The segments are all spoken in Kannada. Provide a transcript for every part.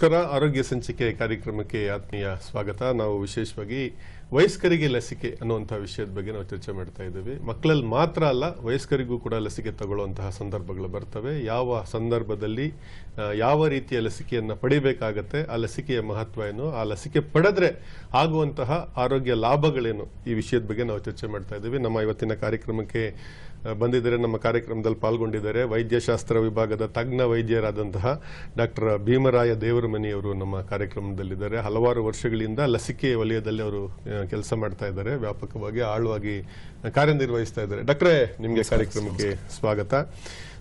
ನಮಸ್ಕಾರ. ಆರೋಗ್ಯ ಸಂಚಿಕೆ ಕಾರ್ಯಕ್ರಮಕ್ಕೆ ಆತ್ಮೀಯ ಸ್ವಾಗತ. ನಾವು ವಿಶೇಷವಾಗಿ ವಯಸ್ಕರಿಗೆ ಲಸಿಕೆ ಅನ್ನುವಂತಹ ವಿಷಯದ ಬಗ್ಗೆ ನಾವು ಚರ್ಚೆ ಮಾಡ್ತಾ ಇದ್ದೀವಿ. ಮಕ್ಕಳಲ್ಲಿ ಮಾತ್ರ ಅಲ್ಲ, ವಯಸ್ಕರಿಗೂ ಕೂಡ ಲಸಿಕೆ ತಗೊಳ್ಳುವಂತಹ ಸಂದರ್ಭಗಳು ಬರ್ತವೆ. ಯಾವ ಸಂದರ್ಭದಲ್ಲಿ ಯಾವ ರೀತಿಯ ಲಸಿಕೆಯನ್ನು ಪಡಿಬೇಕಾಗತ್ತೆ, ಆ ಲಸಿಕೆಯ ಮಹತ್ವ ಏನು, ಆ ಲಸಿಕೆ ಪಡೆದ್ರೆ ಆಗುವಂತಹ ಆರೋಗ್ಯ ಲಾಭಗಳೇನು, ಈ ವಿಷಯದ ಬಗ್ಗೆ ನಾವು ಚರ್ಚೆ ಮಾಡ್ತಾ ಇದ್ದೀವಿ. ನಮ್ಮ ಇವತ್ತಿನ ಕಾರ್ಯಕ್ರಮಕ್ಕೆ ಬಂದಿದ್ದಾರೆ ನಮ್ಮ ಕಾರ್ಯಕ್ರಮದಲ್ಲಿ ಪಾಲ್ಗೊಂಡಿದ್ದಾರೆ ವೈದ್ಯಶಾಸ್ತ್ರ ವಿಭಾಗದ ತಜ್ಞ ವೈದ್ಯರಾದಂತಹ ಡಾಕ್ಟರ್ ಭೀಮರಾಯ ದೇವರಮನಿಯವರು ನಮ್ಮ ಕಾರ್ಯಕ್ರಮದಲ್ಲಿದ್ದಾರೆ. ಹಲವಾರು ವರ್ಷಗಳಿಂದ ಲಸಿಕೆ ವಲಯದಲ್ಲಿ ಅವರು ಕೆಲಸ ಮಾಡ್ತಾ ಇದ್ದಾರೆ. ವ್ಯಾಪಕವಾಗಿ ಆಳವಾಗಿ ಕಾರ್ಯನಿರ್ವಹಿಸ್ತಾ ಇದ್ದಾರೆ. ಡಾಕ್ಟ್ರೇ ನಿಮಗೆ ಕಾರ್ಯಕ್ರಮಕ್ಕೆ ಸ್ವಾಗತ.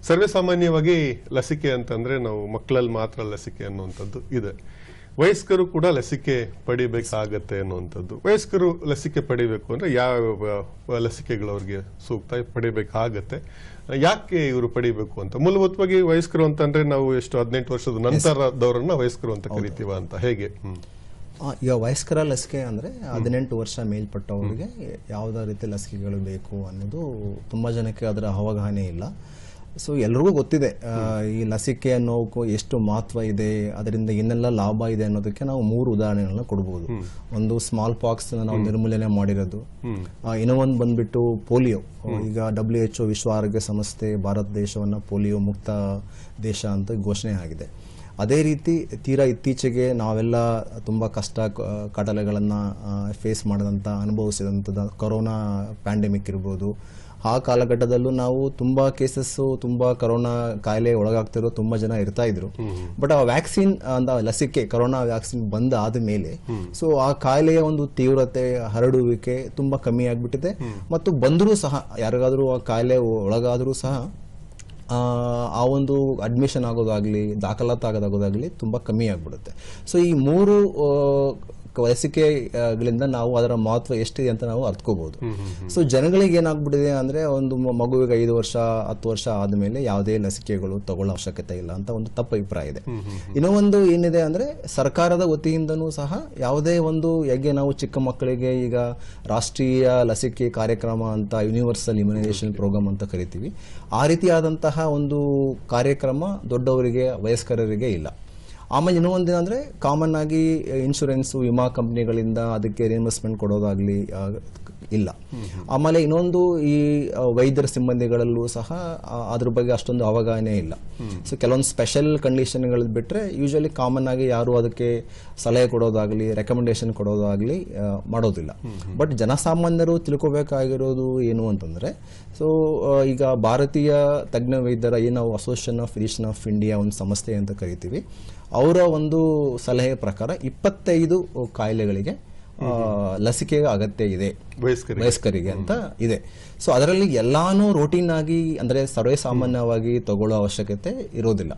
ಸರ್ವೇ ಸಾಮಾನ್ಯವಾಗಿ ಲಸಿಕೆ ಅಂತಂದ್ರೆ ನಾವು ಮಕ್ಕಳಲ್ಲಿ ಮಾತ್ರ ಲಸಿಕೆ ಅನ್ನುವಂಥದ್ದು ಇದೆ. ವಯಸ್ಕರು ಕೂಡ ಲಸಿಕೆ ಪಡಿಬೇಕಾಗತ್ತೆ ಅನ್ನುವಂಥದ್ದು. ವಯಸ್ಕರು ಲಸಿಕೆ ಪಡಿಬೇಕು ಅಂದ್ರೆ ಯಾವ ಲಸಿಕೆಗಳು ಅವ್ರಿಗೆ ಸೂಕ್ತ ಪಡಿಬೇಕಾಗತ್ತೆ. ಯಾಕೆ ಇವರು ಪಡಿಬೇಕು ಅಂತ? ಮೂಲಭೂತವಾಗಿ ವಯಸ್ಕರು ಅಂತಂದ್ರೆ ನಾವು ಎಷ್ಟು ಹದಿನೆಂಟು ವರ್ಷದ ನಂತರದವರನ್ನ ವಯಸ್ಕರು ಅಂತ ಕರಿತೀವ ಅಂತ. ಹೇಗೆ? ಈಗ ವಯಸ್ಕರ ಲಸಿಕೆ ಅಂದರೆ ಹದಿನೆಂಟು ವರ್ಷ ಮೇಲ್ಪಟ್ಟವರಿಗೆ ಯಾವುದೇ ರೀತಿ ಲಸಿಕೆಗಳು ಬೇಕು ಅನ್ನೋದು ತುಂಬ ಜನಕ್ಕೆ ಅದರ ಅವಗಾಹನೆ ಇಲ್ಲ. ಸೊ ಎಲ್ರಿಗೂ ಗೊತ್ತಿದೆ ಈ ಲಸಿಕೆ ಅನ್ನೋಕ್ಕೂ ಎಷ್ಟು ಮಹತ್ವ ಇದೆ ಅದರಿಂದ ಏನೆಲ್ಲ ಲಾಭ ಇದೆ ಅನ್ನೋದಕ್ಕೆ ನಾವು ಮೂರು ಉದಾಹರಣೆಗಳನ್ನ ಕೊಡ್ಬೋದು. ಒಂದು ಸ್ಮಾಲ್ ಪಾಕ್ಸ್ ನಾವು ನಿರ್ಮೂಲನೆ ಮಾಡಿರೋದು. ಇನ್ನೊಂದು ಇನ್ನೂ ಒಂದು ಬಂದ್ಬಿಟ್ಟು ಪೋಲಿಯೋ. ಈಗ ಡಬ್ಲ್ಯೂ ಎಚ್ ವಿಶ್ವ ಆರೋಗ್ಯ ಸಂಸ್ಥೆ ಭಾರತ ದೇಶವನ್ನು ಪೋಲಿಯೋ ಮುಕ್ತ ದೇಶ ಅಂತ ಘೋಷಣೆ ಆಗಿದೆ. ಅದೇ ರೀತಿ ತೀರಾ ಇತ್ತೀಚೆಗೆ ನಾವೆಲ್ಲ ತುಂಬ ಕಷ್ಟ ಕಡಲೆಗಳನ್ನು ಫೇಸ್ ಮಾಡಿದಂಥ ಅನುಭವಿಸಿದಂಥದ್ದು ಕೊರೋನಾ ಪ್ಯಾಂಡೆಮಿಕ್ ಇರ್ಬೋದು ಆ ಕಾಲಘಟ್ಟದಲ್ಲೂ ನಾವು ತುಂಬ ಕೇಸಸ್ಸು ತುಂಬ ಕರೋನಾ ಕಾಯಿಲೆ ಒಳಗಾಗ್ತಿರೋ ತುಂಬ ಜನ ಇರ್ತಾ ಇದ್ರು. ಬಟ್ ಆ ವ್ಯಾಕ್ಸಿನ್ ಅಂದ ಲಸಿಕೆ ಕರೋನಾ ವ್ಯಾಕ್ಸಿನ್ ಬಂದ ಆದಮೇಲೆ ಸೊ ಆ ಕಾಯಿಲೆಯ ಒಂದು ತೀವ್ರತೆ ಹರಡುವಿಕೆ ತುಂಬ ಕಮ್ಮಿ ಆಗಿಬಿಟ್ಟಿದೆ. ಮತ್ತು ಬಂದರೂ ಸಹ ಯಾರಿಗಾದರೂ ಆ ಕಾಯಿಲೆ ಒಳಗಾದರೂ ಸಹ ಆ, ಒಂದು ಅಡ್ಮಿಷನ್ ಆಗೋದಾಗ್ಲಿ ದಾಖಲಾತಿ ತುಂಬಾ ತುಂಬ ಕಮ್ಮಿ ಆಗಿಬಿಡುತ್ತೆ. ಸೊ ಈ ಮೂರು ಲಸಿಕೆಗಳಿಂದ ನಾವು ಅದರ ಮಹತ್ವ ಎಷ್ಟಿದೆ ಅಂತ ನಾವು ಅರ್ಥಕೋಬಹುದು ಸೊ ಜನಗಳಿಗೆ ಏನಾಗ್ಬಿಟ್ಟಿದೆ ಅಂದ್ರೆ ಒಂದು ಮಗುವಿಗೆ ಐದು ವರ್ಷ ಹತ್ತು ವರ್ಷ ಆದಮೇಲೆ ಯಾವುದೇ ಲಸಿಕೆಗಳು ತಗೊಳ್ಳೋ ಅವಶ್ಯಕತೆ ಇಲ್ಲ ಅಂತ ಒಂದು ತಪ್ಪು ಅಭಿಪ್ರಾಯ ಇದೆ. ಇನ್ನೂ ಒಂದು ಏನಿದೆ ಅಂದ್ರೆ ಸರ್ಕಾರದ ವತಿಯಿಂದನೂ ಸಹ ಯಾವುದೇ ಒಂದು ಹೇಗೆ ನಾವು ಚಿಕ್ಕ ಮಕ್ಕಳಿಗೆ ಈಗ ರಾಷ್ಟ್ರೀಯ ಲಸಿಕೆ ಕಾರ್ಯಕ್ರಮ ಅಂತ ಯೂನಿವರ್ಸಲ್ ಇಮ್ಯುನೈಸೇಷನ್ ಪ್ರೋಗ್ರಾಮ್ ಅಂತ ಕರಿತೀವಿ ಆ ರೀತಿಯಾದಂತಹ ಒಂದು ಕಾರ್ಯಕ್ರಮ ದೊಡ್ಡವರಿಗೆ ವಯಸ್ಕರರಿಗೆ ಇಲ್ಲ. ಆಮೇಲೆ ಇನ್ನೂ ಒಂದೇನಂದರೆ ಕಾಮನ್ ಆಗಿ ಇನ್ಶೂರೆನ್ಸು ವಿಮಾ ಕಂಪ್ನಿಗಳಿಂದ ಅದಕ್ಕೆ ರಿಇನ್ವೆಸ್ಟ್ಮೆಂಟ್ ಕೊಡೋದಾಗ್ಲಿ ಇಲ್ಲ. ಆಮೇಲೆ ಇನ್ನೊಂದು ಈ ವೈದ್ಯರ ಸಿಬ್ಬಂದಿಗಳಲ್ಲೂ ಸಹ ಅದ್ರ ಬಗ್ಗೆ ಅಷ್ಟೊಂದು ಅವಗಾಹನೆ ಇಲ್ಲ. ಸೊ ಕೆಲವೊಂದು ಸ್ಪೆಷಲ್ ಕಂಡೀಷನ್ಗಳು ಬಿಟ್ಟರೆ ಯೂಶಲಿ ಕಾಮನ್ ಆಗಿ ಯಾರು ಅದಕ್ಕೆ ಸಲಹೆ ಕೊಡೋದಾಗ್ಲಿ ರೆಕಮೆಂಡೇಶನ್ ಕೊಡೋದಾಗ್ಲಿ ಮಾಡೋದಿಲ್ಲ. ಬಟ್ ಜನಸಾಮಾನ್ಯರು ತಿಳ್ಕೊಬೇಕಾಗಿರೋದು ಏನು ಅಂತಂದ್ರೆ ಸೊ ಈಗ ಭಾರತೀಯ ತಜ್ಞ ವೈದ್ಯರ ಏನು association of physician of India ಒಂದು ಸಂಸ್ಥೆ ಅಂತ ಕರಿತೀವಿ. ಅವರ ಒಂದು ಸಲಹೆ ಪ್ರಕಾರ ಇಪ್ಪತ್ತೈದು ಕಾಯಿಲೆಗಳಿಗೆ ಆ, ಲಸಿಕೆಯ ಅಗತ್ಯ ಇದೆ. ವಯಸ್ಕರಿಗೆ. ವಯಸ್ಕರಿಗೆ ಅಂತ ಇದೆ. ಸೊ ಅದರಲ್ಲಿ ಎಲ್ಲಾನು ರೋಟೀನ್ ಆಗಿ ಅಂದ್ರೆ ಸರ್ವೇ ಸಾಮಾನ್ಯವಾಗಿ ತಗೊಳ್ಳೋ ಅವಶ್ಯಕತೆ ಇರೋದಿಲ್ಲ.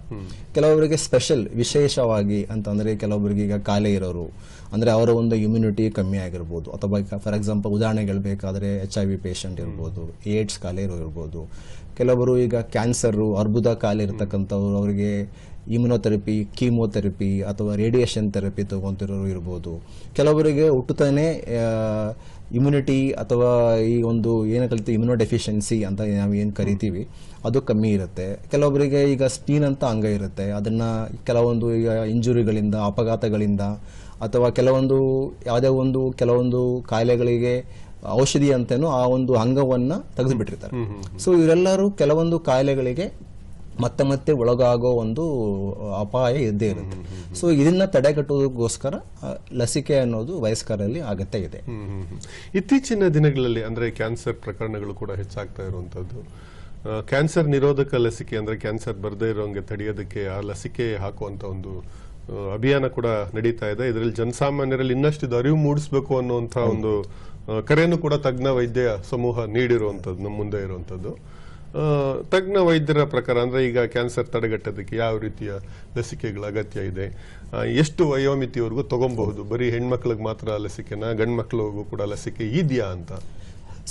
ಕೆಲವೊಬ್ಬರಿಗೆ ಸ್ಪೆಷಲ್ ವಿಶೇಷವಾಗಿ ಅಂತಂದ್ರೆ ಕೆಲವೊಬ್ಬರಿಗೆ ಈಗ ಕಾಯಿಲೆ ಇರೋರು ಅಂದ್ರೆ ಅವರ ಒಂದು ಇಮ್ಯುನಿಟಿ ಕಮ್ಮಿ ಆಗಿರ್ಬೋದು. ಅಥವಾ ಫಾರ್ ಎಕ್ಸಾಂಪಲ್ ಉದಾಹರಣೆಗಳು ಬೇಕಾದ್ರೆ ಎಚ್ ಐ ವಿ ಪೇಷಂಟ್ ಇರ್ಬೋದು ಏಡ್ಸ್ ಕಾಯಿಲೆ ಇರೋ ಇರ್ಬೋದು. ಕೆಲವರು ಈಗ ಕ್ಯಾನ್ಸರು ಅರ್ಬುದ ಕಾಯಿಲೆ ಇರ್ತಕ್ಕಂಥವ್ರು ಅವರಿಗೆ ಇಮ್ಯುನೋಥೆರಪಿ ಕೀಮೋಥೆರಪಿ ಅಥವಾ ರೇಡಿಯೇಷನ್ ಥೆರಪಿ ತೊಗೊತಿರೋರು ಇರ್ಬೋದು. ಕೆಲವರಿಗೆ ಹುಟ್ಟುತ್ತಾನೆ ಇಮ್ಯುನಿಟಿ ಅಥವಾ ಈ ಒಂದು ಏನು ಕಲಿತು ಇಮ್ಯುನೋ ಡೆಫಿಷಿಯನ್ಸಿ ಅಂತ ನಾವು ಏನು ಕರಿತೀವಿ ಅದು ಕಮ್ಮಿ ಇರುತ್ತೆ. ಕೆಲವೊಬ್ಬರಿಗೆ ಈಗ ಸ್ಪೀನ್ ಅಂತ ಅಂಗ ಇರುತ್ತೆ. ಅದನ್ನ ಕೆಲವೊಂದು ಈಗ ಇಂಜುರಿಗಳಿಂದ ಅಪಘಾತಗಳಿಂದ ಅಥವಾ ಕೆಲವೊಂದು ಯಾವುದೇ ಒಂದು ಕೆಲವೊಂದು ಕಾಯಿಲೆಗಳಿಗೆ ಔಷಧಿ ಅಂತೇನು ಆ ಒಂದು ಅಂಗವನ್ನ ತೆಗೆದುಬಿಟ್ಟಿರ್ತಾರೆ. ಸೊ ಇವರೆಲ್ಲರೂ ಕೆಲವೊಂದು ಕಾಯಿಲೆಗಳಿಗೆ ಮತ್ತೆ ಮತ್ತೆ ಒಳಗಾಗೋ ಒಂದು ಅಪಾಯ ಇದ್ದೇ ಇರುತ್ತೆ. ಸೊ ಇದನ್ನ ತಡೆಗಟ್ಟೋದಕ್ಕೋಸ್ಕರ ಲಸಿಕೆ ಅನ್ನೋದು ವಯಸ್ಕರಲ್ಲಿ ಅಗತ್ಯ ಇದೆ. ಇತ್ತೀಚಿನ ದಿನಗಳಲ್ಲಿ ಅಂದ್ರೆ ಕ್ಯಾನ್ಸರ್ ಪ್ರಕರಣಗಳು ಕೂಡ ಹೆಚ್ಚಾಗ್ತಾ ಇರುವಂತದ್ದು ಕ್ಯಾನ್ಸರ್ ನಿರೋಧಕ ಲಸಿಕೆ ಅಂದ್ರೆ ಕ್ಯಾನ್ಸರ್ ಬರದೇ ಇರೋಂಗೆ ತಡೆಯೋದಕ್ಕೆ ಆ ಲಸಿಕೆ ಹಾಕುವಂತ ಒಂದು ಅಭಿಯಾನ ಕೂಡ ನಡೀತಾ ಇದೆ. ಇದರಲ್ಲಿ ಜನಸಾಮಾನ್ಯರಲ್ಲಿ ಇನ್ನಷ್ಟು ಇದು ಅರಿವು ಮೂಡಿಸಬೇಕು ಅನ್ನುವಂಥ ಒಂದು ಕರೆಯನ್ನು ಕೂಡ ತಜ್ಞ ವೈದ್ಯ ಸಮೂಹ ನೀಡಿರುವಂಥದ್ದು ನಮ್ಮ ಮುಂದೆ ಇರುವಂಥದ್ದು ಆ, ತಜ್ಞ ವೈದ್ಯರ ಪ್ರಕಾರ ಅಂದ್ರೆ ಈಗ ಕ್ಯಾನ್ಸರ್ ತಡೆಗಟ್ಟೋದಕ್ಕೆ ಯಾವ ರೀತಿಯ ಲಸಿಕೆಗಳ ಅಗತ್ಯ ಇದೆ? ಎಷ್ಟು ವಯೋಮಿತಿವರೆಗೂ ತಗೊಬಹುದು? ಬರೀ ಹೆಣ್ಮಕ್ಳಿಗೆ ಮಾತ್ರ ಲಸಿಕೆನ ಗಂಡು ಮಕ್ಳಿಗೂ ಕೂಡ ಲಸಿಕೆ ಇದೆಯಾ ಅಂತ?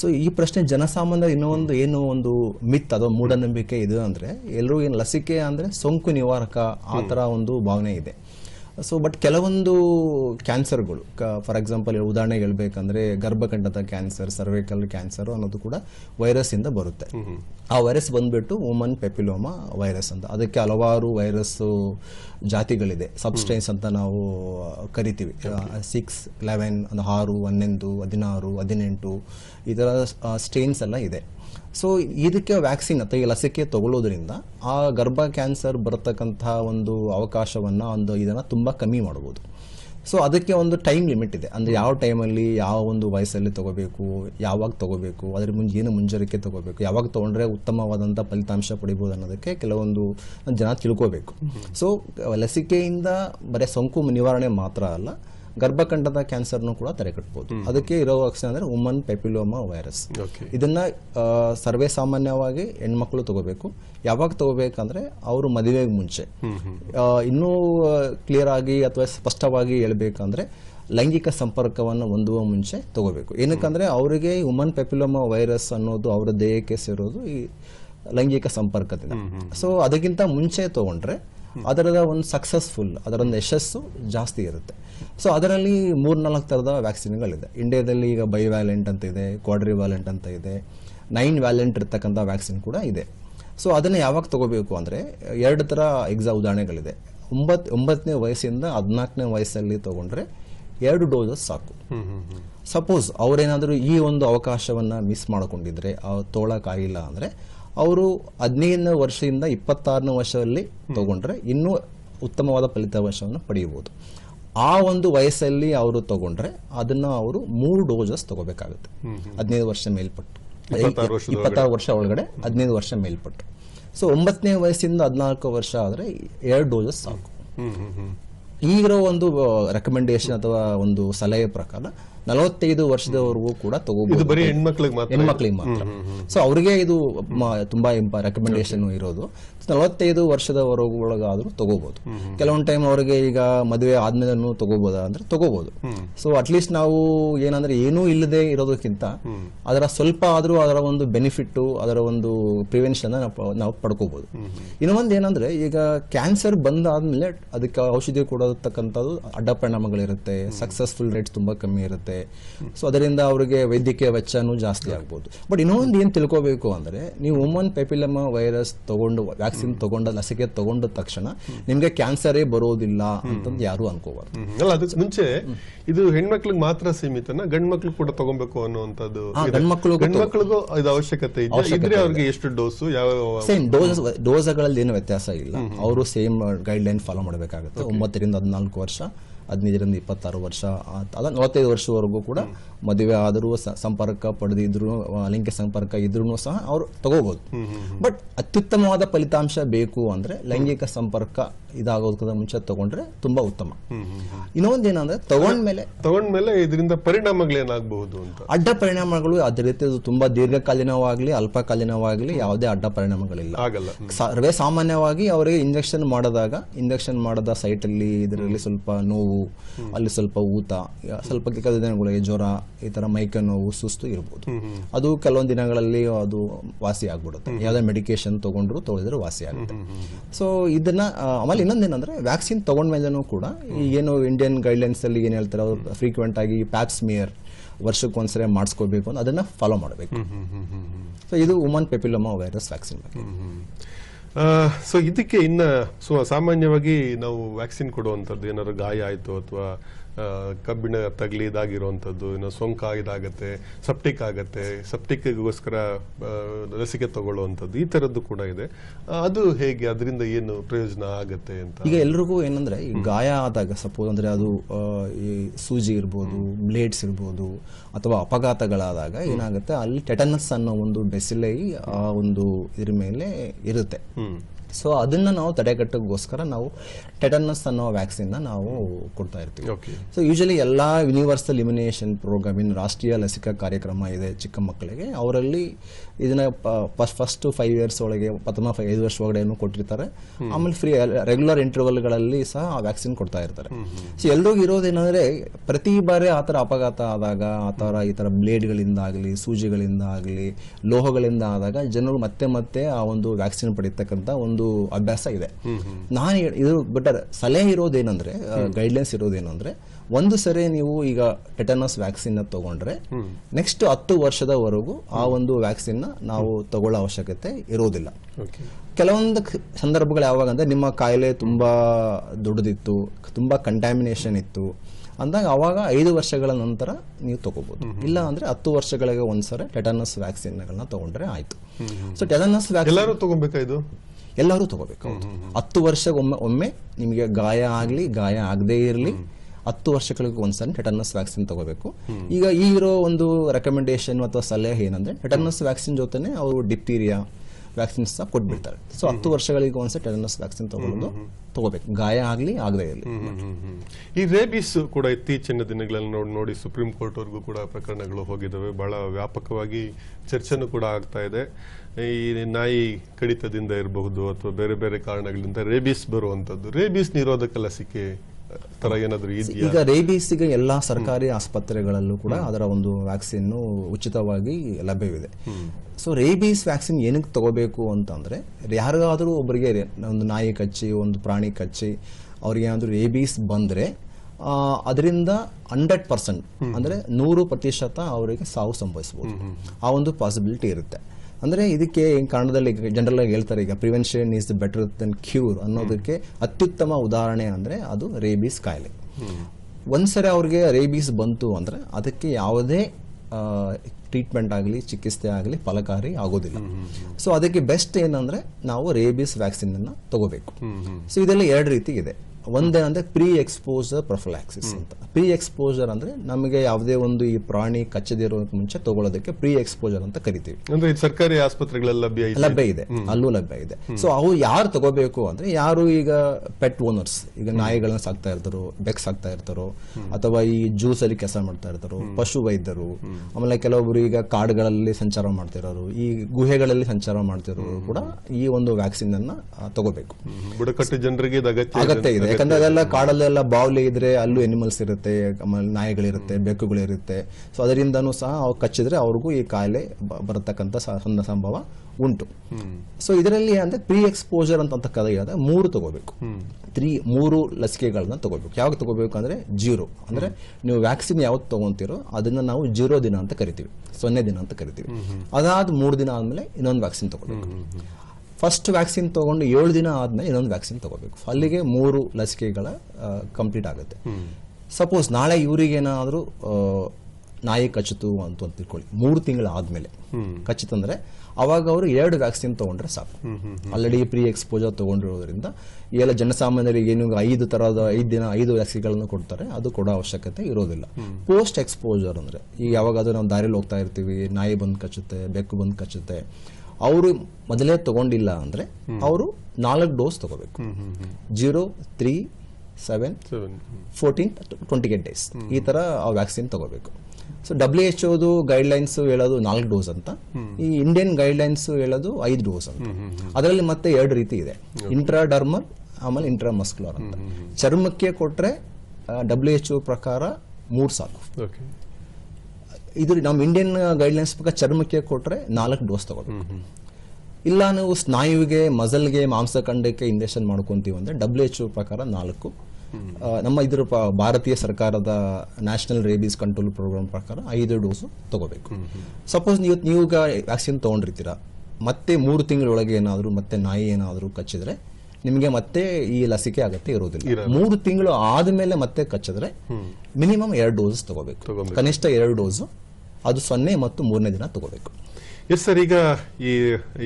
ಸೊ ಈ ಪ್ರಶ್ನೆ ಜನಸಾಮಾನ್ಯ ಇನ್ನೂ ಒಂದು ಏನು ಒಂದು ಮಿತ್ ಅಥವಾ ಮೂಢನಂಬಿಕೆ ಇದು ಅಂದರೆ ಎಲ್ಲರೂ ಏನು ಲಸಿಕೆ ಅಂದರೆ ಸೋಂಕು ನಿವಾರಕ ಆ ಥರ ಒಂದು ಭಾವನೆ ಇದೆ. ಸೊ ಬಟ್ ಕೆಲವೊಂದು ಕ್ಯಾನ್ಸರ್ಗಳು ಫಾರ್ ಎಕ್ಸಾಂಪಲ್ ಉದಾಹರಣೆಗೆ ಹೇಳ್ಬೇಕಂದ್ರೆ ಗರ್ಭಕಂಠದ ಕ್ಯಾನ್ಸರ್ ಸರ್ವೈಕಲ್ ಕ್ಯಾನ್ಸರ್ ಅನ್ನೋದು ಕೂಡ ವೈರಸ್ ಇಂದ ಬರುತ್ತೆ. ಆ ವೈರಸ್ ಬಂದ್ಬಿಟ್ಟು ವುಮನ್ ಪೆಪಿಲೋಮಾ ವೈರಸ್ ಅಂತ. ಅದಕ್ಕೆ ಹಲವಾರು ವೈರಸ್ ಜಾತಿಗಳಿದೆ. ಸಬ್ಸ್ಟೆನ್ಸ್ ಅಂತ ನಾವು ಕರಿತೀವಿ. ಸಿಕ್ಸ್ ಲೆವೆನ್ ಒಂದು ಆರು ಹನ್ನೊಂದು ಹದಿನಾರು ಹದಿನೆಂಟು ಈ ಥರ ಸ್ಟೇನ್ಸ್ ಎಲ್ಲ ಇದೆ. ಸೊ ಇದಕ್ಕೆ ವ್ಯಾಕ್ಸಿನ್ ಅಥವಾ ಈ ಲಸಿಕೆ ತಗೊಳ್ಳೋದ್ರಿಂದ ಆ ಗರ್ಭ ಕ್ಯಾನ್ಸರ್ ಬರತಕ್ಕಂಥ ಒಂದು ಅವಕಾಶವನ್ನು ಒಂದು ಇದನ್ನು ತುಂಬ ಕಮ್ಮಿ ಮಾಡ್ಬೋದು. ಸೊ ಅದಕ್ಕೆ ಒಂದು ಟೈಮ್ ಲಿಮಿಟ್ ಇದೆ. ಅಂದರೆ ಯಾವ ಟೈಮಲ್ಲಿ ಯಾವ ಒಂದು ವಯಸ್ಸಲ್ಲಿ ತಗೋಬೇಕು, ಯಾವಾಗ ತಗೋಬೇಕು, ಅದ್ರ ಮುಂಚೆ ಏನು ಮುಂಜಾರಿಕೆ ತಗೋಬೇಕು, ಯಾವಾಗ ತೊಗೊಂಡ್ರೆ ಉತ್ತಮವಾದಂಥ ಫಲಿತಾಂಶ ಪಡಿಬೋದು ಅನ್ನೋದಕ್ಕೆ ಕೆಲವೊಂದು ಜನ ತಿಳ್ಕೋಬೇಕು. ಸೊ ಲಸಿಕೆಯಿಂದ ಬರೀ ಸೋಂಕು ನಿವಾರಣೆ ಮಾತ್ರ ಅಲ್ಲ ಗರ್ಭಕಂಠದ ಕ್ಯಾನ್ಸರ್ನು ಕೂಡ ತಡೆಗಟ್ಟಬಹುದು ಅದಕ್ಕೆ ಇರೋ ವ್ಯಾಕ್ಸಿನ್ ಅಂದರೆ ವುಮನ್ ಪೆಪಿಲೋಮಾ ವೈರಸ್ ಓಕೆ ಇದನ್ನ ಸರ್ವೇ ಸಾಮಾನ್ಯವಾಗಿ ಹೆಣ್ಮಕ್ಳು ತಗೋಬೇಕು. ಯಾವಾಗ ತಗೋಬೇಕಂದ್ರೆ ಅವರು ಮದುವೆಗೆ ಮುಂಚೆ. ಇನ್ನೂ ಕ್ಲಿಯರ್ ಆಗಿ ಅಥವಾ ಸ್ಪಷ್ಟವಾಗಿ ಹೇಳ್ಬೇಕಂದ್ರೆ ಲೈಂಗಿಕ ಸಂಪರ್ಕವನ್ನು ಹೊಂದುವ ಮುಂಚೆ ತಗೋಬೇಕು. ಏನಕ್ಕಂದ್ರೆ ಅವರಿಗೆ ವುಮನ್ ಪೆಪಿಲೋಮಾ ವೈರಸ್ ಅನ್ನೋದು ಅವರ ದೇಹಕ್ಕೆ ಸೇರೋದು ಈ ಲೈಂಗಿಕ ಸಂಪರ್ಕದಿಂದ. ಸೊ ಅದಕ್ಕಿಂತ ಮುಂಚೆ ತಗೊಂಡ್ರೆ ಅದರದ ಒಂದು ಸಕ್ಸಸ್ಫುಲ್ ಅದರ ಒಂದು ಯಶಸ್ಸು ಜಾಸ್ತಿ ಇರುತ್ತೆ. ಸೊ ಅದರಲ್ಲಿ ಮೂರ್ನಾಲ್ಕು ಥರದ ವ್ಯಾಕ್ಸಿನ್ಗಳಿದೆ ಇಂಡಿಯಾದಲ್ಲಿ ಈಗ ಬೈ ವ್ಯಾಲೆಂಟ್ ಅಂತ ಇದೆ ಕ್ವಾಡ್ರಿ ವ್ಯಾಲೆಂಟ್ ಅಂತ ಇದೆ ನೈನ್ ವ್ಯಾಲೆಂಟ್ ಇರ್ತಕ್ಕಂಥ ವ್ಯಾಕ್ಸಿನ್ ಕೂಡ ಇದೆ. ಸೊ ಅದನ್ನು ಯಾವಾಗ ತಗೋಬೇಕು ಅಂದರೆ ಎರಡು ಥರ ಎಕ್ಸಾ ಉದಾಹರಣೆಗಳಿದೆ. ಒಂಬತ್ತು ಒಂಬತ್ತನೇ ವಯಸ್ಸಿಂದ ಹದಿನಾಲ್ಕನೇ ವಯಸ್ಸಲ್ಲಿ ತಗೊಂಡ್ರೆ ಎರಡು ಡೋಸಸ್ ಸಾಕು. ಸಪೋಸ್ ಅವರೇನಾದರೂ ಈ ಒಂದು ಅವಕಾಶವನ್ನು ಮಿಸ್ ಮಾಡ್ಕೊಂಡಿದ್ರೆ ತೊಗೊಳಕ್ಕಾಗಿಲ್ಲ ಅಂದರೆ ಅವರು ಹದಿನೈದನೇ ವರ್ಷದಿಂದ ಇಪ್ಪತ್ತಾರನೇ ವರ್ಷದಲ್ಲಿ ತಗೊಂಡ್ರೆ ಇನ್ನೂ ಉತ್ತಮವಾದ ಫಲಿತಾಂಶವನ್ನು ಪಡೆಯಬಹುದು. ಆ ಒಂದು ವಯಸ್ಸಲ್ಲಿ ಅವರು ತಗೊಂಡ್ರೆ ಅದನ್ನ ಅವರು ಮೂರು ಡೋಸಸ್ ತಗೋಬೇಕಾಗುತ್ತೆ. ಹದಿನೈದು ವರ್ಷ ಮೇಲ್ಪಟ್ಟು. ಇಪ್ಪತ್ತಾರು ವರ್ಷ ಒಳಗಡೆ ಹದಿನೈದು ವರ್ಷ ಮೇಲ್ಪಟ್ಟು. ಸೊ ಒಂಬತ್ತನೇ ವಯಸ್ಸಿಂದ ಹದಿನಾಲ್ಕು ವರ್ಷ ಆದರೆ ಎರಡು ಡೋಸಸ್ ಸಾಕು. ಈಗಿರೋ ಒಂದು ರೆಕಮೆಂಡೇಶನ್ ಅಥವಾ ಒಂದು ಸಲಹೆ ಪ್ರಕಾರ ನಲವತ್ತೈದು ವರ್ಷದವರೆಗೂ ಕೂಡ ತಗೋಬಹುದು ಬರೀ ಹೆಣ್ಮಕ್ಳಿಗೆ ಮಾತ್ರ ಸೊ ಅವರಿಗೆ ಇದು ತುಂಬಾ ತುಂಬಾ ರೆಕಮೆಂಡೇಶನ್ ಇರೋದು. ನಲವತ್ತೈದು ವರ್ಷದವರೆಗೂ ಒಳಗಾದ್ರೂ ತಗೋಬಹುದು ಕೆಲವೊಂದು ಟೈಮ್ ಅವರಿಗೆ ಈಗ ಮದುವೆ ಆದ್ಮೇಲೆ ತಗೋಬಹುದ ಅಂದ್ರೆ ತಗೋಬಹುದು ಸೊ ಅಟ್ಲೀಸ್ಟ್ ನಾವು ಏನಂದ್ರೆ ಏನೂ ಇಲ್ಲದೆ ಇರೋದಕ್ಕಿಂತ ಅದರ ಸ್ವಲ್ಪ ಆದ್ರೂ ಅದರ ಒಂದು ಬೆನಿಫಿಟ್ ಅದರ ಒಂದು ಪ್ರಿವೆನ್ಷನ್ ನಾವು ಪಡ್ಕೋಬಹುದು ಇನ್ನೊಂದು ಏನಂದ್ರೆ ಈಗ ಕ್ಯಾನ್ಸರ್ ಬಂದಾದ್ಮೇಲೆ ಅದಕ್ಕೆ ಔಷಧಿ ಕೊಡತಕ್ಕಂಥದ್ದು ಅಡ್ಡ ಪರಿಣಾಮಗಳಿರುತ್ತೆ ಸಕ್ಸಸ್ಫುಲ್ ರೇಟ್ ತುಂಬಾ ಕಮ್ಮಿ ಇರುತ್ತೆ. ಸೊ ಅದರಿಂದ ಅವರಿಗೆ ವೈದ್ಯಕೀಯ ವೆಚ್ಚನೂ ಜಾಸ್ತಿ ಆಗ್ಬೋದು. ಬಟ್ ಇನ್ನೊಂದು ಏನು ತಿಳ್ಕೋಬೇಕು ಅಂದ್ರೆ ನೀವು ವುಮನ್ ಪೆಪಿಲಮ ವೈರಸ್ ತಗೊಂಡು ವ್ಯಾಕ್ಸಿನ್ ತಗೊಂಡ ಲಸಿಕೆ ತಗೊಂಡ ತಕ್ಷಣ ನಿಮಗೆ ಕ್ಯಾನ್ಸರೇ ಬರೋದಿಲ್ಲ ಅಂತಂದು ಯಾರು ಅನ್ಕೋಬಾರ್ದು. ಅಲ್ಲ ಅದಕ್ಕೆ ಮುಂಚೆ ಇದು ಹೆಣ್ಮಕ್ಳಿಗೆ ಮಾತ್ರ ಸೀಮಿತನ? ಗಂಡ್ ಮಕ್ಳು ಕೂಡ ತಗೋಬೇಕು ಅನ್ನುವಂಥದ್ದು ಗಂಡ್ಮಕ್ಳು ಗಂಡ್ಮಕ್ಳಿಗೂ ಗಂಡ್ ಮಕ್ಳಿಗೂ ಇದು ಅವಶ್ಯಕತೆ ಇದೆ. ಇದ್ರೆ ಅವ್ರಿಗೆ ಎಷ್ಟು ಡೋಸು ಯಾವ ಸೇಮ್ ಡೋಸ್ ಡೋಸ್ಗಳಲ್ಲಿ ಏನು ವ್ಯತ್ಯಾಸ ಇಲ್ಲ. ಅವರು ಸೇಮ್ ಗೈಡ್ ಲೈನ್ ಫಾಲೋ ಮಾಡಬೇಕಾಗುತ್ತೆ ಒಂಬತ್ತರಿಂದ ಹದಿನಾಲ್ಕು ವರ್ಷ. ಹದಿನೈದರಿಂದ ಇಪ್ಪತ್ತಾರು ವರ್ಷ ಅದ ನಲವತ್ತೈದು ವರ್ಷವರೆಗೂ ಕೂಡ ಮದುವೆ ಆದರೂ ಸಂಪರ್ಕ ಪಡೆದಿದ್ರು ಲೈಂಗಿಕ ಸಂಪರ್ಕ ಇದ್ರೂ ಸಹ ಅವರು ತಗೋಬಹುದು ಬಟ್ ಅತ್ಯುತ್ತಮವಾದ ಫಲಿತಾಂಶ ಬೇಕು ಅಂದ್ರೆ ಲೈಂಗಿಕ ಸಂಪರ್ಕ ಇದಾಗೋದಕ್ಕಿಂತ ಮುಂಚೆ ತಗೊಂಡ್ರೆ ತುಂಬಾ ಉತ್ತಮ. ಇನ್ನೊಂದೇನಂದ್ರೆ ತಗೊಂಡ್ಮೇಲೆ ತಗೊಂಡ್ಮೇಲೆ ಇದರಿಂದ ಪರಿಣಾಮಗಳೇನಾಗಬಹುದು ಅಂತ? ಅಡ್ಡ ಪರಿಣಾಮಗಳು ಅದೇ ರೀತಿ ತುಂಬಾ ದೀರ್ಘಕಾಲೀನವಾಗ್ಲಿ ಅಲ್ಪಕಾಲೀನವಾಗ್ಲಿ ಯಾವುದೇ ಅಡ್ಡ ಪರಿಣಾಮಗಳಿಲ್ಲ. ಸರ್ವೇ ಸಾಮಾನ್ಯವಾಗಿ ಅವರಿಗೆ ಇಂಜೆಕ್ಷನ್ ಮಾಡಿದಾಗ ಇಂಜೆಕ್ಷನ್ ಮಾಡದ ಸೈಟ್ ಅಲ್ಲಿ ಇದರಲ್ಲಿ ಸ್ವಲ್ಪ ನೋವು ಅಲ್ಲಿ ಸ್ವಲ್ಪ ಊತ ಸ್ವಲ್ಪ ಕೆಲವು ದಿನಗಳಿಗೆ ಜ್ವರ ಈ ತರ ಮೈಕ ನೋವು ಸುಸ್ತು ಇರ್ಬೋದು. ಅದು ಕೆಲವೊಂದು ದಿನಗಳಲ್ಲಿ ಅದು ವಾಸಿ ಆಗ್ಬಿಡುತ್ತೆ. ಯಾವುದೇ ಮೆಡಿಕೇಶನ್ ತಗೊಂಡ್ರು ತೊಳೆದ್ರೆ ವಾಸಿ ಆಗುತ್ತೆ. ಸೊ ಇದನ್ನ ಆಮೇಲೆ ಇನ್ನೊಂದೇನಂದ್ರೆ ವ್ಯಾಕ್ಸಿನ್ ತೊಗೊಂಡ್ಮೇಲೂ ಕೂಡ ಈಗೇನು ಏನು ಇಂಡಿಯನ್ ಗೈಡ್ಲೈನ್ಸ್ ಅಲ್ಲಿ ಏನ್ ಹೇಳ್ತಾರೆ ಅವರು ಫ್ರೀಕ್ವೆಂಟ್ ಆಗಿ ಪ್ಯಾಕ್ಸ್ಮಿಯರ್ ವರ್ಷಕ್ಕೊಂದ್ಸರಿ ಮಾಡಿಸ್ಕೋಬೇಕು ಅಂತ ಅದನ್ನ ಫಾಲೋ ಮಾಡಬೇಕು. ಸೊ ಇದು ವುಮನ್ ಪೆಪಿಲೋಮಾ ವೈರಸ್ ವ್ಯಾಕ್ಸಿನ್ ಬಗ್ಗೆ. ಸೊ ಇದಕ್ಕೆ ಇನ್ನ ಸೊ ಸಾಮಾನ್ಯವಾಗಿ ನಾವು ವ್ಯಾಕ್ಸಿನ್ ಕೊಡುವಂಥದ್ದು ಏನಾದ್ರು ಗಾಯ ಆಯ್ತು ಅಥವಾ ಕಬ್ಬಿಣ ತಗಲಿ ಇದಾಗಿರುವಂಥದ್ದು ಇನ್ನು ಸೋಂಕ ಇದಾಗತ್ತೆ ಸಪ್ಟಿಕ್ ಆಗತ್ತೆ ಸಪ್ಟಿಕ್ಗೋಸ್ಕರ ಲಸಿಕೆ ತಗೊಳ್ಳುವಂಥದ್ದು ಈ ಥರದ್ದು ಕೂಡ ಇದೆ. ಅದು ಹೇಗೆ ಅದರಿಂದ ಏನು ಪ್ರಯೋಜನ ಆಗತ್ತೆ ಅಂತ? ಈಗ ಎಲ್ರಿಗೂ ಏನಂದ್ರೆ ಈ ಗಾಯ ಆದಾಗ ಸಪೋಸ್ ಅಂದ್ರೆ ಅದು ಈ ಸೂಜಿ ಇರ್ಬೋದು ಬ್ಲೇಡ್ಸ್ ಇರ್ಬೋದು ಅಥವಾ ಅಪಘಾತಗಳಾದಾಗ ಏನಾಗುತ್ತೆ ಅಲ್ಲಿ ಟೆಟನಸ್ ಅನ್ನೋ ಒಂದು ಬೆಸಿಲೈ ಆ ಒಂದು ಇದ್ರ ಮೇಲೆ ಇರುತ್ತೆ. ಸೊ ಅದನ್ನ ನಾವು ತಡೆಗಟ್ಟೋಕ್ಕೋಸ್ಕರ ನಾವು ಟೆಟನಸ್ ಅನ್ನೋ ವ್ಯಾಕ್ಸಿನ್ನ ನಾವು ಕೊಡ್ತಾ ಇರ್ತೀವಿ. ಸೊ ಯೂಶಲಿ ಎಲ್ಲ ಯೂನಿವರ್ಸಲ್ ಇಮ್ಯುನೇಷನ್ ಪ್ರೋಗ್ರಾಮ್ ಇನ್ ರಾಷ್ಟ್ರೀಯ ಲಸಿಕಾ ಕಾರ್ಯಕ್ರಮ ಇದೆ ಚಿಕ್ಕ ಮಕ್ಕಳಿಗೆ ಅವರಲ್ಲಿ ಇದನ್ನ ಫಸ್ಟ್ ಫಸ್ಟ್ ಫೈವ್ ಇಯರ್ಸ್ ಒಳಗೆ ಪ್ರಥಮ ಐದು ವರ್ಷ ಒಳಗಡೆ ಏನು ಕೊಟ್ಟಿರ್ತಾರೆ. ಆಮೇಲೆ ಫ್ರೀ ರೆಗ್ಯುಲರ್ ಇಂಟರ್ವಲ್ಗಳಲ್ಲಿ ಸಹ ಆ ವ್ಯಾಕ್ಸಿನ್ ಕೊಡ್ತಾ ಇರ್ತಾರೆ. ಸೊ ಎಲ್ರಿಗೂ ಇರೋದೇನಂದ್ರೆ ಪ್ರತಿ ಬಾರಿ ಆ ಥರ ಅಪಘಾತ ಆದಾಗ ಆ ಥರ ಈ ಥರ ಬ್ಲೇಡ್ಗಳಿಂದ ಆಗಲಿ ಸೂಜಿಗಳಿಂದ ಆಗಲಿ ಲೋಹಗಳಿಂದ ಆದಾಗ ಜನರು ಮತ್ತೆ ಮತ್ತೆ ಆ ಒಂದು ವ್ಯಾಕ್ಸಿನ್ ಪಡಿತಕ್ಕಂಥ ಒಂದು ಅಭ್ಯಾಸ ಇದೆ. ನಾನು ಇದು ಬೆಟರ್ ಸಲಹೆ ಇರೋದೇನಂದ್ರೆ ಗೈಡ್ಲೈನ್ಸ್ ಇರೋದೇನಂದ್ರೆ ಒಂದು ಸರಿ ನೀವು ಈಗ ಟೆಟನಸ್ ವ್ಯಾಕ್ಸಿನ್ ತಗೊಂಡ್ರೆ ನೆಕ್ಸ್ಟ್ ಹತ್ತು ವರ್ಷದವರೆಗೂ ಆ ಒಂದು ವ್ಯಾಕ್ಸಿನ್ ನಾವು ತಗೊಳ್ಳೋ ಅವಶ್ಯಕತೆ ಇರೋದಿಲ್ಲ. ಕೆಲವೊಂದು ಸಂದರ್ಭಗಳು ಯಾವಾಗ ಅಂದ್ರೆ ನಿಮ್ಮ ಕಾಯಿಲೆ ತುಂಬಾ ದೊಡ್ಡದಿತ್ತು ತುಂಬಾ ಕಂಟ್ಯಾಮಿನೇಷನ್ ಇತ್ತು ಅಂದಾಗ ಅವಾಗ ಐದು ವರ್ಷಗಳ ನಂತರ ನೀವು ತಗೋಬಹುದು ಇಲ್ಲ ಅಂದ್ರೆ ಹತ್ತು ವರ್ಷಗಳಿಗೆ ಒಂದ್ಸರಿ ಟೆಟನಸ್ ವ್ಯಾಕ್ಸಿನ್ಗಳನ್ನ ತಗೊಂಡ್ರೆ ಆಯ್ತು. ಸೊ ಟೆಟನಸ್ ವ್ಯಾಕ್ಸಿನ್ ಎಲ್ಲರೂ ತಗೊಬೇಕಾ ಇದು? ಎಲ್ಲರೂ ತಗೋಬೇಕು. ಹತ್ತು ವರ್ಷಕ್ಕೆ ಒಮ್ಮೆ ಒಮ್ಮೆ ನಿಮಗೆ ಗಾಯ ಆಗಲಿ ಗಾಯ ಆಗದೇ ಇರಲಿ ಹತ್ತು ವರ್ಷಗಳಿಗೆ ಒಂದ್ಸರಿ ಟೆಟನಸ್ ವ್ಯಾಕ್ಸಿನ್ ತಗೋಬೇಕು. ಈಗ ಈ ಇರೋ ಒಂದು ರೆಕಮೆಂಡೇಶನ್ ಅಥವಾ ಸಲಹೆ ಏನಂದ್ರೆ ಟೆಟನಸ್ ವ್ಯಾಕ್ಸಿನ್ ಜೊತೆನೆ ಅವರು ಡಿಪ್ತೀರಿಯಾ ವ್ಯಾಕ್ಸಿನ್ಸ್ ಸಹ ಕೊಟ್ಬಿಡ್ತಾರೆ. ಸೊ ಹತ್ತು ವರ್ಷಗಳಿಗೆ ಒಂದ್ಸೆ ಟೆಟನಸ್ ವ್ಯಾಕ್ಸಿನ್ ತಗೊಳ್ಳೋದು ತಗೋಬೇಕು. ಗಾಯ ಆಗಲಿ ಆಗದೇ ಇರಲಿ. ಈ ರೇಬಿಸ್ ಕೂಡ ಇತ್ತೀಚಿನ ದಿನಗಳಲ್ಲಿ ನೋಡಿ ನೋಡಿ ಸುಪ್ರೀಂ ಕೋರ್ಟ್ ವರೆಗೂ ಕೂಡ ಪ್ರಕರಣಗಳು ಹೋಗಿದ್ದಾವೆ ಬಹಳ ವ್ಯಾಪಕವಾಗಿ ಚರ್ಚೆನೂ ಕೂಡ ಆಗ್ತಾ ಇದೆ. ಈ ನಾಯಿ ಕಡಿತದಿಂದ ಇರಬಹುದು ಅಥವಾ ಬೇರೆ ಬೇರೆ ಕಾರಣಗಳಿಂದ ರೇಬಿಸ್ ಬರುವಂಥದ್ದು ರೇಬಿಸ್ ನಿರೋಧಕ ಲಸಿಕೆ ತರ ಏನಾದ್ರು ಈಗ ರೇಬೀಸ್ಗೆ ಎಲ್ಲಾ ಸರ್ಕಾರಿ ಆಸ್ಪತ್ರೆಗಳಲ್ಲೂ ಕೂಡ ಅದರ ಒಂದು ವ್ಯಾಕ್ಸಿನ್ ಉಚಿತವಾಗಿ ಲಭ್ಯವಿದೆ. ಸೊ ರೇಬಿಸ್ ವ್ಯಾಕ್ಸಿನ್ ಏನಕ್ಕೆ ತಗೋಬೇಕು ಅಂತಂದ್ರೆ ಯಾರಿಗಾದರೂ ಒಬ್ಬರಿಗೆ ಒಂದು ನಾಯಿ ಕಚ್ಚಿ ಒಂದು ಪ್ರಾಣಿ ಕಚ್ಚಿ ಅವ್ರಿಗೆ ರೇಬಿಸ್ ರೇಬೀಸ್ ಬಂದ್ರೆ ಅದರಿಂದ ಹಂಡ್ರೆಡ್ ಪರ್ಸೆಂಟ್ ಅಂದ್ರೆ ನೂರು ಪ್ರತಿಶತ ಅವರಿಗೆ ಸಾವು ಸಂಭವಿಸಬಹುದು ಆ ಒಂದು ಪಾಸಿಬಿಲಿಟಿ ಇರುತ್ತೆ. ಅಂದ್ರೆ ಇದಕ್ಕೆ ಏನು ಕಾರಣದಲ್ಲಿ ಜನರಲ್ ಆಗಿ ಹೇಳ್ತಾರೆ, ಈಗ prevention is better than cure ಅನ್ನೋದಕ್ಕೆ ಅತ್ಯುತ್ತಮ ಉದಾಹರಣೆ ಅಂದರೆ ಅದು ರೇಬೀಸ್ ಕಾಯಿಲೆ. ಒಂದ್ಸರಿ ಅವ್ರಿಗೆ ರೇಬೀಸ್ ಬಂತು ಅಂದರೆ ಅದಕ್ಕೆ ಯಾವುದೇ ಟ್ರೀಟ್ಮೆಂಟ್ ಆಗಲಿ, ಚಿಕಿತ್ಸೆ ಆಗಲಿ ಫಲಕಾರಿ ಆಗೋದಿಲ್ಲ. ಸೊ ಅದಕ್ಕೆ ಬೆಸ್ಟ್ ಏನಂದರೆ ನಾವು ರೇಬೀಸ್ ವ್ಯಾಕ್ಸಿನ್ ಅನ್ನ ತಗೋಬೇಕು. ಸೊ ಇದೆಲ್ಲ ಎರಡು ರೀತಿ ಇದೆ. ಒಂದೇನಂದ್ರೆ ಪ್ರೀ ಎಕ್ಸ್ಪೋಜರ್ ಪ್ರೊಫಲಾಕ್ಸಿಸ್ ಅಂತ. ಪ್ರೀ ಎಕ್ಸ್ಪೋಜರ್ ಅಂದ್ರೆ ನಮಗೆ ಯಾವುದೇ ಒಂದು ಈ ಪ್ರಾಣಿ ಕಚ್ಚದಿರೋದಕ್ಕೆ ಮುಂಚೆ ತಗೊಳ್ಳೋದಕ್ಕೆ ಪ್ರೀ ಎಕ್ಸ್ಪೋಜರ್ ಅಂತ ಕರಿತೀವಿ. ಅಂದ್ರೆ ಸರ್ಕಾರಿ ಆಸ್ಪತ್ರೆಗಳಲ್ಲಿ ಲಭ್ಯ ಇದೆ. ಲಭ್ಯ ಇದೆ. ಅಲ್ಲೂ ಲಭ್ಯ ಇದೆ. ಸೊ ಅವು ಯಾರು ತಗೋಬೇಕು ಅಂದ್ರೆ ಯಾರು ಈಗ ಪೆಟ್ ಓನರ್ಸ್ ಈಗ ನಾಯಿಗಳನ್ನ ಸಾಕ್ತಾ ಇರ್ತಾರೋ ಬೆಕ್ಸ್ ಸಾಕ್ತಾ ಇರ್ತಾರೋ ಅಥವಾ ಈ ಜ್ಯೂಸ್ ಅಲ್ಲಿ ಕೆಲಸ ಮಾಡ್ತಾ ಇರ್ತಾರೋ ಪಶು ವೈದ್ಯರು ಆಮೇಲೆ ಕೆಲವೊಬ್ರು ಈಗ ಕಾಡುಗಳಲ್ಲಿ ಸಂಚಾರ ಮಾಡ್ತಿರೋರು ಈ ಗುಹೆಗಳಲ್ಲಿ ಸಂಚಾರ ಮಾಡ್ತಿರೋರು ಕೂಡ ಈ ಒಂದು ವ್ಯಾಕ್ಸಿನ್ ಅನ್ನ ತಗೋಬೇಕು. ಬುಡಕಟ್ಟು ಜನರಿಗೆ ಅಗತ್ಯ ಇದೆ. ಯಾಕಂದ್ರೆ ಅದೆಲ್ಲ ಕಾಡಲ್ಲೆಲ್ಲ ಬಾವ್ಲಿ ಇದ್ರೆ ಅಲ್ಲೂ ಎನಿಮಲ್ಸ್ ಇರುತ್ತೆ ಆಮೇಲೆ ನಾಯಿಗಳಿರುತ್ತೆ ಬೆಕ್ಕುಗಳಿರುತ್ತೆ. ಸೊ ಅದರಿಂದನೂ ಸಹ ಅವ್ರು ಕಚ್ಚಿದ್ರೆ ಅವ್ರಿಗೂ ಈ ಕಾಯಿಲೆ ಬರತಕ್ಕಂಥ ಸಂಭವ ಉಂಟು. ಸೊ ಇದರಲ್ಲಿ ಅಂದ್ರೆ ಪ್ರೀ ಎಕ್ಸ್ಪೋಜರ್ ಅಂತ ಕರೆಯೋದ ಮೂರು ತಗೋಬೇಕು. ತ್ರೀ ಮೂರು ಲಸಿಕೆಗಳನ್ನ ತಗೋಬೇಕು. ಯಾವಾಗ ತಗೋಬೇಕು ಅಂದ್ರೆ ಜೀರೋ. ಅಂದ್ರೆ ನೀವು ವ್ಯಾಕ್ಸಿನ್ ಯಾವತ್ತು ತಗೊಂತೀರೋ ಅದನ್ನ ನಾವು ಜೀರೋ ದಿನ ಅಂತ ಕರಿತೀವಿ. ಸೊನ್ನೆ ದಿನ ಅಂತ ಕರಿತೀವಿ. ಅದಾದ ಮೂರು ದಿನ ಆದ್ಮೇಲೆ ಇನ್ನೊಂದು ವ್ಯಾಕ್ಸಿನ್ ತಗೋಬೇಕು. ಫಸ್ಟ್ ವ್ಯಾಕ್ಸಿನ್ ತಗೊಂಡು ಏಳು ದಿನ ಆದ್ಮೇಲೆ ಇನ್ನೊಂದು ವ್ಯಾಕ್ಸಿನ್ ತಗೋಬೇಕು. ಅಲ್ಲಿಗೆ ಮೂರು ಲಸಿಕೆಗಳ ಕಂಪ್ಲೀಟ್ ಆಗುತ್ತೆ. ಸಪೋಸ್ ನಾಳೆ ಇವರಿಗೇನಾದರೂ ನಾಯಿ ಕಚ್ಚಿತು ಅಂತ ಅಂತ ತಿಳ್ಕೊಳ್ಳಿ ಮೂರು ತಿಂಗಳು ಆದ್ಮೇಲೆ. ಕಚ್ಚಿತಂದ್ರೆ ಅವಾಗ ಅವರು ಎರಡು ವ್ಯಾಕ್ಸಿನ್ ತಗೊಂಡ್ರೆ ಸಾಕು. ಆಲ್ರೆಡಿ ಪ್ರೀ ಎಕ್ಸ್ಪೋಜರ್ ತಗೊಂಡಿರೋದ್ರಿಂದ ಎಲ್ಲ ಜನಸಾಮಾನ್ಯರಿಗೆ ಏನು ಐದು ತರಹದ ಐದು ದಿನ, ಐದು ವ್ಯಾಕ್ಸಿನ್ಗಳನ್ನು ಕೊಡ್ತಾರೆ. ಅದು ಕೊಡೋ ಅವಶ್ಯಕತೆ ಇರೋದಿಲ್ಲ. ಪೋಸ್ಟ್ ಎಕ್ಸ್ಪೋಜರ್ ಅಂದ್ರೆ ಈಗ ಯಾವಾಗಾದ್ರೂ ನಾವು ದಾರಿಯಲ್ಲಿ ಹೋಗ್ತಾ ಇರ್ತೀವಿ, ನಾಯಿ ಬಂದು ಕಚ್ಚುತ್ತೆ, ಬೆಕ್ಕು ಬಂದು ಕಚ್ಚುತ್ತೆ. ಅವರು ಮೊದಲೇ ತಗೊಂಡಿಲ್ಲ ಅಂದ್ರೆ ಅವರು ನಾಲ್ಕು ಡೋಸ್ ತಗೋಬೇಕು. Zero three seven. Fourteen twenty eight days ಈ ತರ ಆ ವ್ಯಾಕ್ಸಿನ್ ತಗೋಬೇಕು. ಸೊ ಡಬ್ಲ್ಯೂ ಎಚ್ ಓದು ಗೈಡ್ಲೈನ್ಸ್ ಹೇಳೋದು ನಾಲ್ಕು ಡೋಸ್ ಅಂತ. ಈ ಇಂಡಿಯನ್ ಗೈಡ್ಲೈನ್ಸ್ ಹೇಳೋದು ಐದು ಡೋಸ್ ಅಂತ. ಅದರಲ್ಲಿ ಮತ್ತೆ ಎರಡು ರೀತಿ ಇದೆ. ಇಂಟ್ರಾಡರ್ಮಲ್ ಆಮೇಲೆ ಇಂಟ್ರಾಮಸ್ಕ್ಯುಲರ್ ಅಂತ. ಚರ್ಮಕ್ಕೆ ಕೊಟ್ರೆ ಡಬ್ಲ್ಯೂ ಎಚ್ ಪ್ರಕಾರ ಮೂರು ಸಾಕು. ಓಕೆ ಇದು ನಮ್ಮ ಇಂಡಿಯನ್ ಗೈಡ್ಲೈನ್ಸ್ ಪ್ರಕಾರ ಚರ್ಮಕ್ಕೆ ಕೊಟ್ಟರೆ ನಾಲ್ಕು ಡೋಸ್ ತಗೋಬೇಕು ಇಲ್ಲ ನೀವು ಸ್ನಾಯುವಿಗೆ, ಮಸಲ್ಗೆ, ಮಾಂಸಖಂಡಕ್ಕೆ ಇಂಜೆಕ್ಷನ್ ಮಾಡ್ಕೊಂತೀವಿ ಅಂದರೆ ಡಬ್ಲ್ಯೂ ಎಚ್ ಪ್ರಕಾರ ನಾಲ್ಕು. ನಮ್ಮ ಇದ್ರ ಭಾರತೀಯ ಸರ್ಕಾರದ ನ್ಯಾಷನಲ್ ರೇಬೀಸ್ ಕಂಟ್ರೋಲ್ ಪ್ರೋಗ್ರಾಮ್ ಪ್ರಕಾರ ಐದು ಡೋಸು ತಗೋಬೇಕು ಸಪೋಸ್ ನೀವು ನೀವು ವ್ಯಾಕ್ಸಿನ್ ತೊಗೊಂಡಿರ್ತೀರ, ಮತ್ತೆ ಮೂರು ತಿಂಗಳೊಳಗೆ ಏನಾದರೂ, ಮತ್ತೆ ನಾಯಿ ಏನಾದರೂ ಕಚ್ಚಿದ್ರೆ ನಿಮಗೆ ಮತ್ತೆ ಈ ಲಸಿಕೆ ಅಗತ್ಯ ಇರೋದಿಲ್ಲ. ಇರಲ್ಲ. ಮೂರು ತಿಂಗಳು ಆದ್ಮೇಲೆ ಮತ್ತೆ ಕಚ್ಚಿದ್ರೆ ಮಿನಿಮಮ್ ಎರಡು ಡೋಸ್ ತಗೋಬೇಕು. ಕನಿಷ್ಠ ಎರಡು ಡೋಸು. ಅದು ಸೊನ್ನೆ ಮತ್ತು ಮೂರನೇ ದಿನ ತಗೋಬೇಕು. ಎಸ್ ಸರ್ ಈಗ ಈ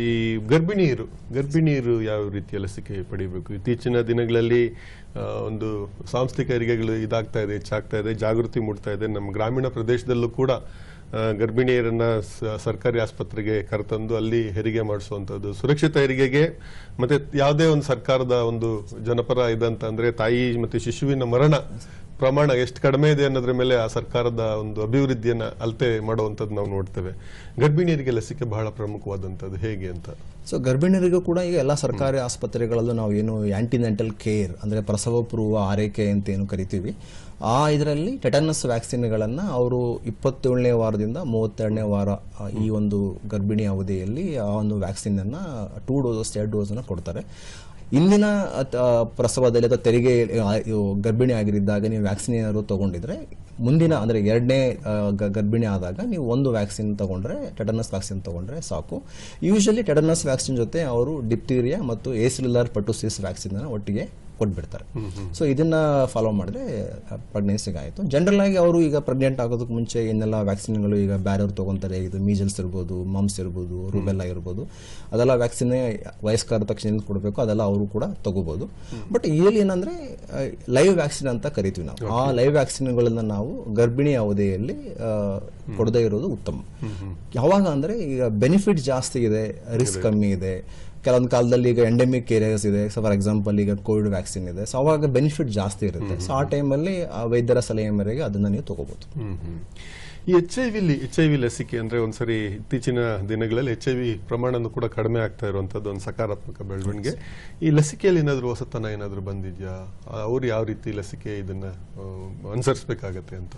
ಈ ಗರ್ಭಿಣಿಯರು ಗರ್ಭಿಣಿಯರು ಯಾವ ರೀತಿಯ ಲಸಿಕೆ ಪಡಿಬೇಕು? ಇತ್ತೀಚಿನ ದಿನಗಳಲ್ಲಿ ಒಂದು ಸಾಂಸ್ಥಿಕ ಹೆರಿಗೆಗಳು ಇದಾಗ್ತಾ ಇದೆ ಹೆಚ್ಚಾಗ್ತಾ ಇದೆ ಜಾಗೃತಿ ಮೂಡ್ತಾ ಇದೆ. ನಮ್ಮ ಗ್ರಾಮೀಣ ಪ್ರದೇಶದಲ್ಲೂ ಕೂಡ ಗರ್ಭಿಣಿಯರನ್ನ ಸರ್ಕಾರಿ ಆಸ್ಪತ್ರೆಗೆ ಕರೆತಂದು ಅಲ್ಲಿ ಹೆರಿಗೆ ಮಾಡಿಸುವಂಥದ್ದು. ಸುರಕ್ಷಿತ ಹೆರಿಗೆಗೆ ಮತ್ತೆ ಯಾವುದೇ ಒಂದು ಸರ್ಕಾರದ ಒಂದು ಜನಪರ ಇದಂತ ಅಂದ್ರೆ ತಾಯಿ ಮತ್ತೆ ಶಿಶುವಿನ ಮರಣ ಪ್ರಮಾಣ ಎಷ್ಟು ಕಡಿಮೆ ಇದೆ ಅನ್ನೋದ್ರ ಮೇಲೆ ಆ ಸರ್ಕಾರದ ಒಂದು ಅಭಿವೃದ್ಧಿಯನ್ನ ಅಳತೆ ಮಾಡುವಂಥದ್ದು ನಾವು ನೋಡ್ತೇವೆ. ಗರ್ಭಿಣಿಯರಿಗೆ ಲಸಿಕೆ ಬಹಳ ಪ್ರಮುಖವಾದಂಥದ್ದು. ಹೇಗೆ ಅಂತ? ಸೊ ಗರ್ಭಿಣಿಯರಿಗೂ ಕೂಡ ಈಗ ಎಲ್ಲ ಸರ್ಕಾರಿ ಆಸ್ಪತ್ರೆಗಳಲ್ಲೂ ನಾವು ಏನು ಆಂಟಿನೆಂಟಲ್ ಕೇರ್ ಅಂದರೆ ಪ್ರಸವ ಪೂರ್ವ ಆರೈಕೆ ಅಂತ ಏನು ಕರಿತೀವಿ. ಆ ಇದರಲ್ಲಿ ಟೆಟನಸ್ ವ್ಯಾಕ್ಸಿನ್ಗಳನ್ನು ಅವರು ಇಪ್ಪತ್ತೇಳನೇ ವಾರದಿಂದ ಮೂವತ್ತೆರಡನೇ ವಾರ ಈ ಒಂದು ಗರ್ಭಿಣಿ ಅವಧಿಯಲ್ಲಿ ಆ ಒಂದು ವ್ಯಾಕ್ಸಿನನ್ನು ಟೂ ಡೋಸಸ್ ಎರಡು ಡೋಸನ್ನು ಕೊಡ್ತಾರೆ. ಇಂದಿನ ಪ್ರಸವದಲ್ಲಿ ಅಥವಾ ತೆರಿಗೆ ಗರ್ಭಿಣಿ ಆಗಿರಿದ್ದಾಗ ನೀವು ವ್ಯಾಕ್ಸಿನ್ ಏನಾದ್ರು ತಗೊಂಡಿದ್ರೆ, ಮುಂದಿನ ಅಂದರೆ ಎರಡನೇ ಗರ್ಭಿಣಿ ಆದಾಗ ನೀವು ಒಂದು ವ್ಯಾಕ್ಸಿನ್ ತಗೊಂಡ್ರೆ ಟೆಟನಸ್ ವ್ಯಾಕ್ಸಿನ್ ತಗೊಂಡ್ರೆ ಸಾಕು. ಯೂಶಲಿ ಟೆಟನಸ್ ವ್ಯಾಕ್ಸಿನ್ ಜೊತೆ ಅವರು ಡಿಪ್ತೀರಿಯಾ ಮತ್ತು ಏಸಿಲರ್ ಪಟುಸಿಸ್ ವ್ಯಾಕ್ಸಿನ್ ಒಟ್ಟಿಗೆ ಕೊಟ್ಬಿಡ್ತಾರೆ. ಸೊ ಇದನ್ನ ಫಾಲೋ ಮಾಡಿದ್ರೆ ಪ್ರೆಗ್ನೆನ್ಸಿಗೆ ಆಯಿತು. ಜನರಲ್ ಆಗಿ ಅವರು ಈಗ ಪ್ರೆಗ್ನೆಂಟ್ ಆಗೋದಕ್ಕೆ ಮುಂಚೆ ಏನೆಲ್ಲ ವ್ಯಾಕ್ಸಿನ್ಗಳು ಈಗ ಬೇರೆಯವ್ರು ತಗೊಂತಾರೆ. ಇದು ಮೀಜಲ್ಸ್ ಇರ್ಬೋದು ಮಮ್ಸ್ ಇರ್ಬೋದು ರೂಬೆಲ್ಲ ಇರ್ಬೋದು. ಅದೆಲ್ಲ ವ್ಯಾಕ್ಸಿನ್ ವಯಸ್ಕರ ತಕ್ಷಣ ಕೊಡಬೇಕು. ಅದೆಲ್ಲ ಅವರು ಕೂಡ ತಗೋಬಹುದು ಬಟ್ ಇಲ್ಲಿ ಏನಂದ್ರೆ ಲೈವ್ ವ್ಯಾಕ್ಸಿನ್ ಅಂತ ಕರಿತೀವಿ ನಾವು. ಆ ಲೈವ್ ವ್ಯಾಕ್ಸಿನ್ಗಳನ್ನು ನಾವು ಗರ್ಭಿಣಿ ಅವಧಿಯಲ್ಲಿ ಕೊಡದೇ ಇರೋದು ಉತ್ತಮ. ಯಾವಾಗ ಅಂದರೆ ಈಗ ಬೆನಿಫಿಟ್ ಜಾಸ್ತಿ ಇದೆ ರಿಸ್ಕ್ ಕಮ್ಮಿ ಇದೆ. ಕೆಲವೊಂದು ಕಾಲದಲ್ಲಿ ಈಗ ಎಂಡೆಮಿಕ್ ಏರಿಯಾಸ್ ಇದೆ. ಸೊ ಫಾರ್ ಎಕ್ಸಾಂಪಲ್ ಈಗ ಕೋವಿಡ್ ವ್ಯಾಕ್ಸಿನ್ ಇದೆ. ಸೊ ಅವಾಗ ಬೆನಿಫಿಟ್ ಜಾಸ್ತಿ ಇರುತ್ತೆ. ಸೊ ಆ ಟೈಮಲ್ಲಿ ಆ ವೈದ್ಯರ ಸಲಹೆ ಮೇರೆಗೆ ಅದನ್ನ ನೀವು ತಗೋಬಹುದು. ಈ ಎಚ್ ಐ ವಿಲಿ ಎಚ್ ಐ ವಿ ಲಸಿಕೆ ಅಂದ್ರೆ ಒಂದ್ಸರಿ ಇತ್ತೀಚಿನ ದಿನಗಳಲ್ಲಿ ಎಚ್ ಐ ವಿ ಪ್ರಮಾಣನೂ ಕೂಡ ಕಡಿಮೆ ಆಗ್ತಾ ಇರುವಂತದ್ದು ಒಂದು ಸಕಾರಾತ್ಮಕ ಬೆಳವಣಿಗೆ. ಈ ಲಸಿಕೆಯಲ್ಲಿ ಏನಾದರೂ ಹೊಸತನ ಏನಾದರೂ ಬಂದಿದೆಯಾ? ಅವ್ರು ಯಾವ ರೀತಿ ಲಸಿಕೆ ಇದನ್ನು ಅನುಸರಿಸಬೇಕಾಗತ್ತೆ ಅಂತ?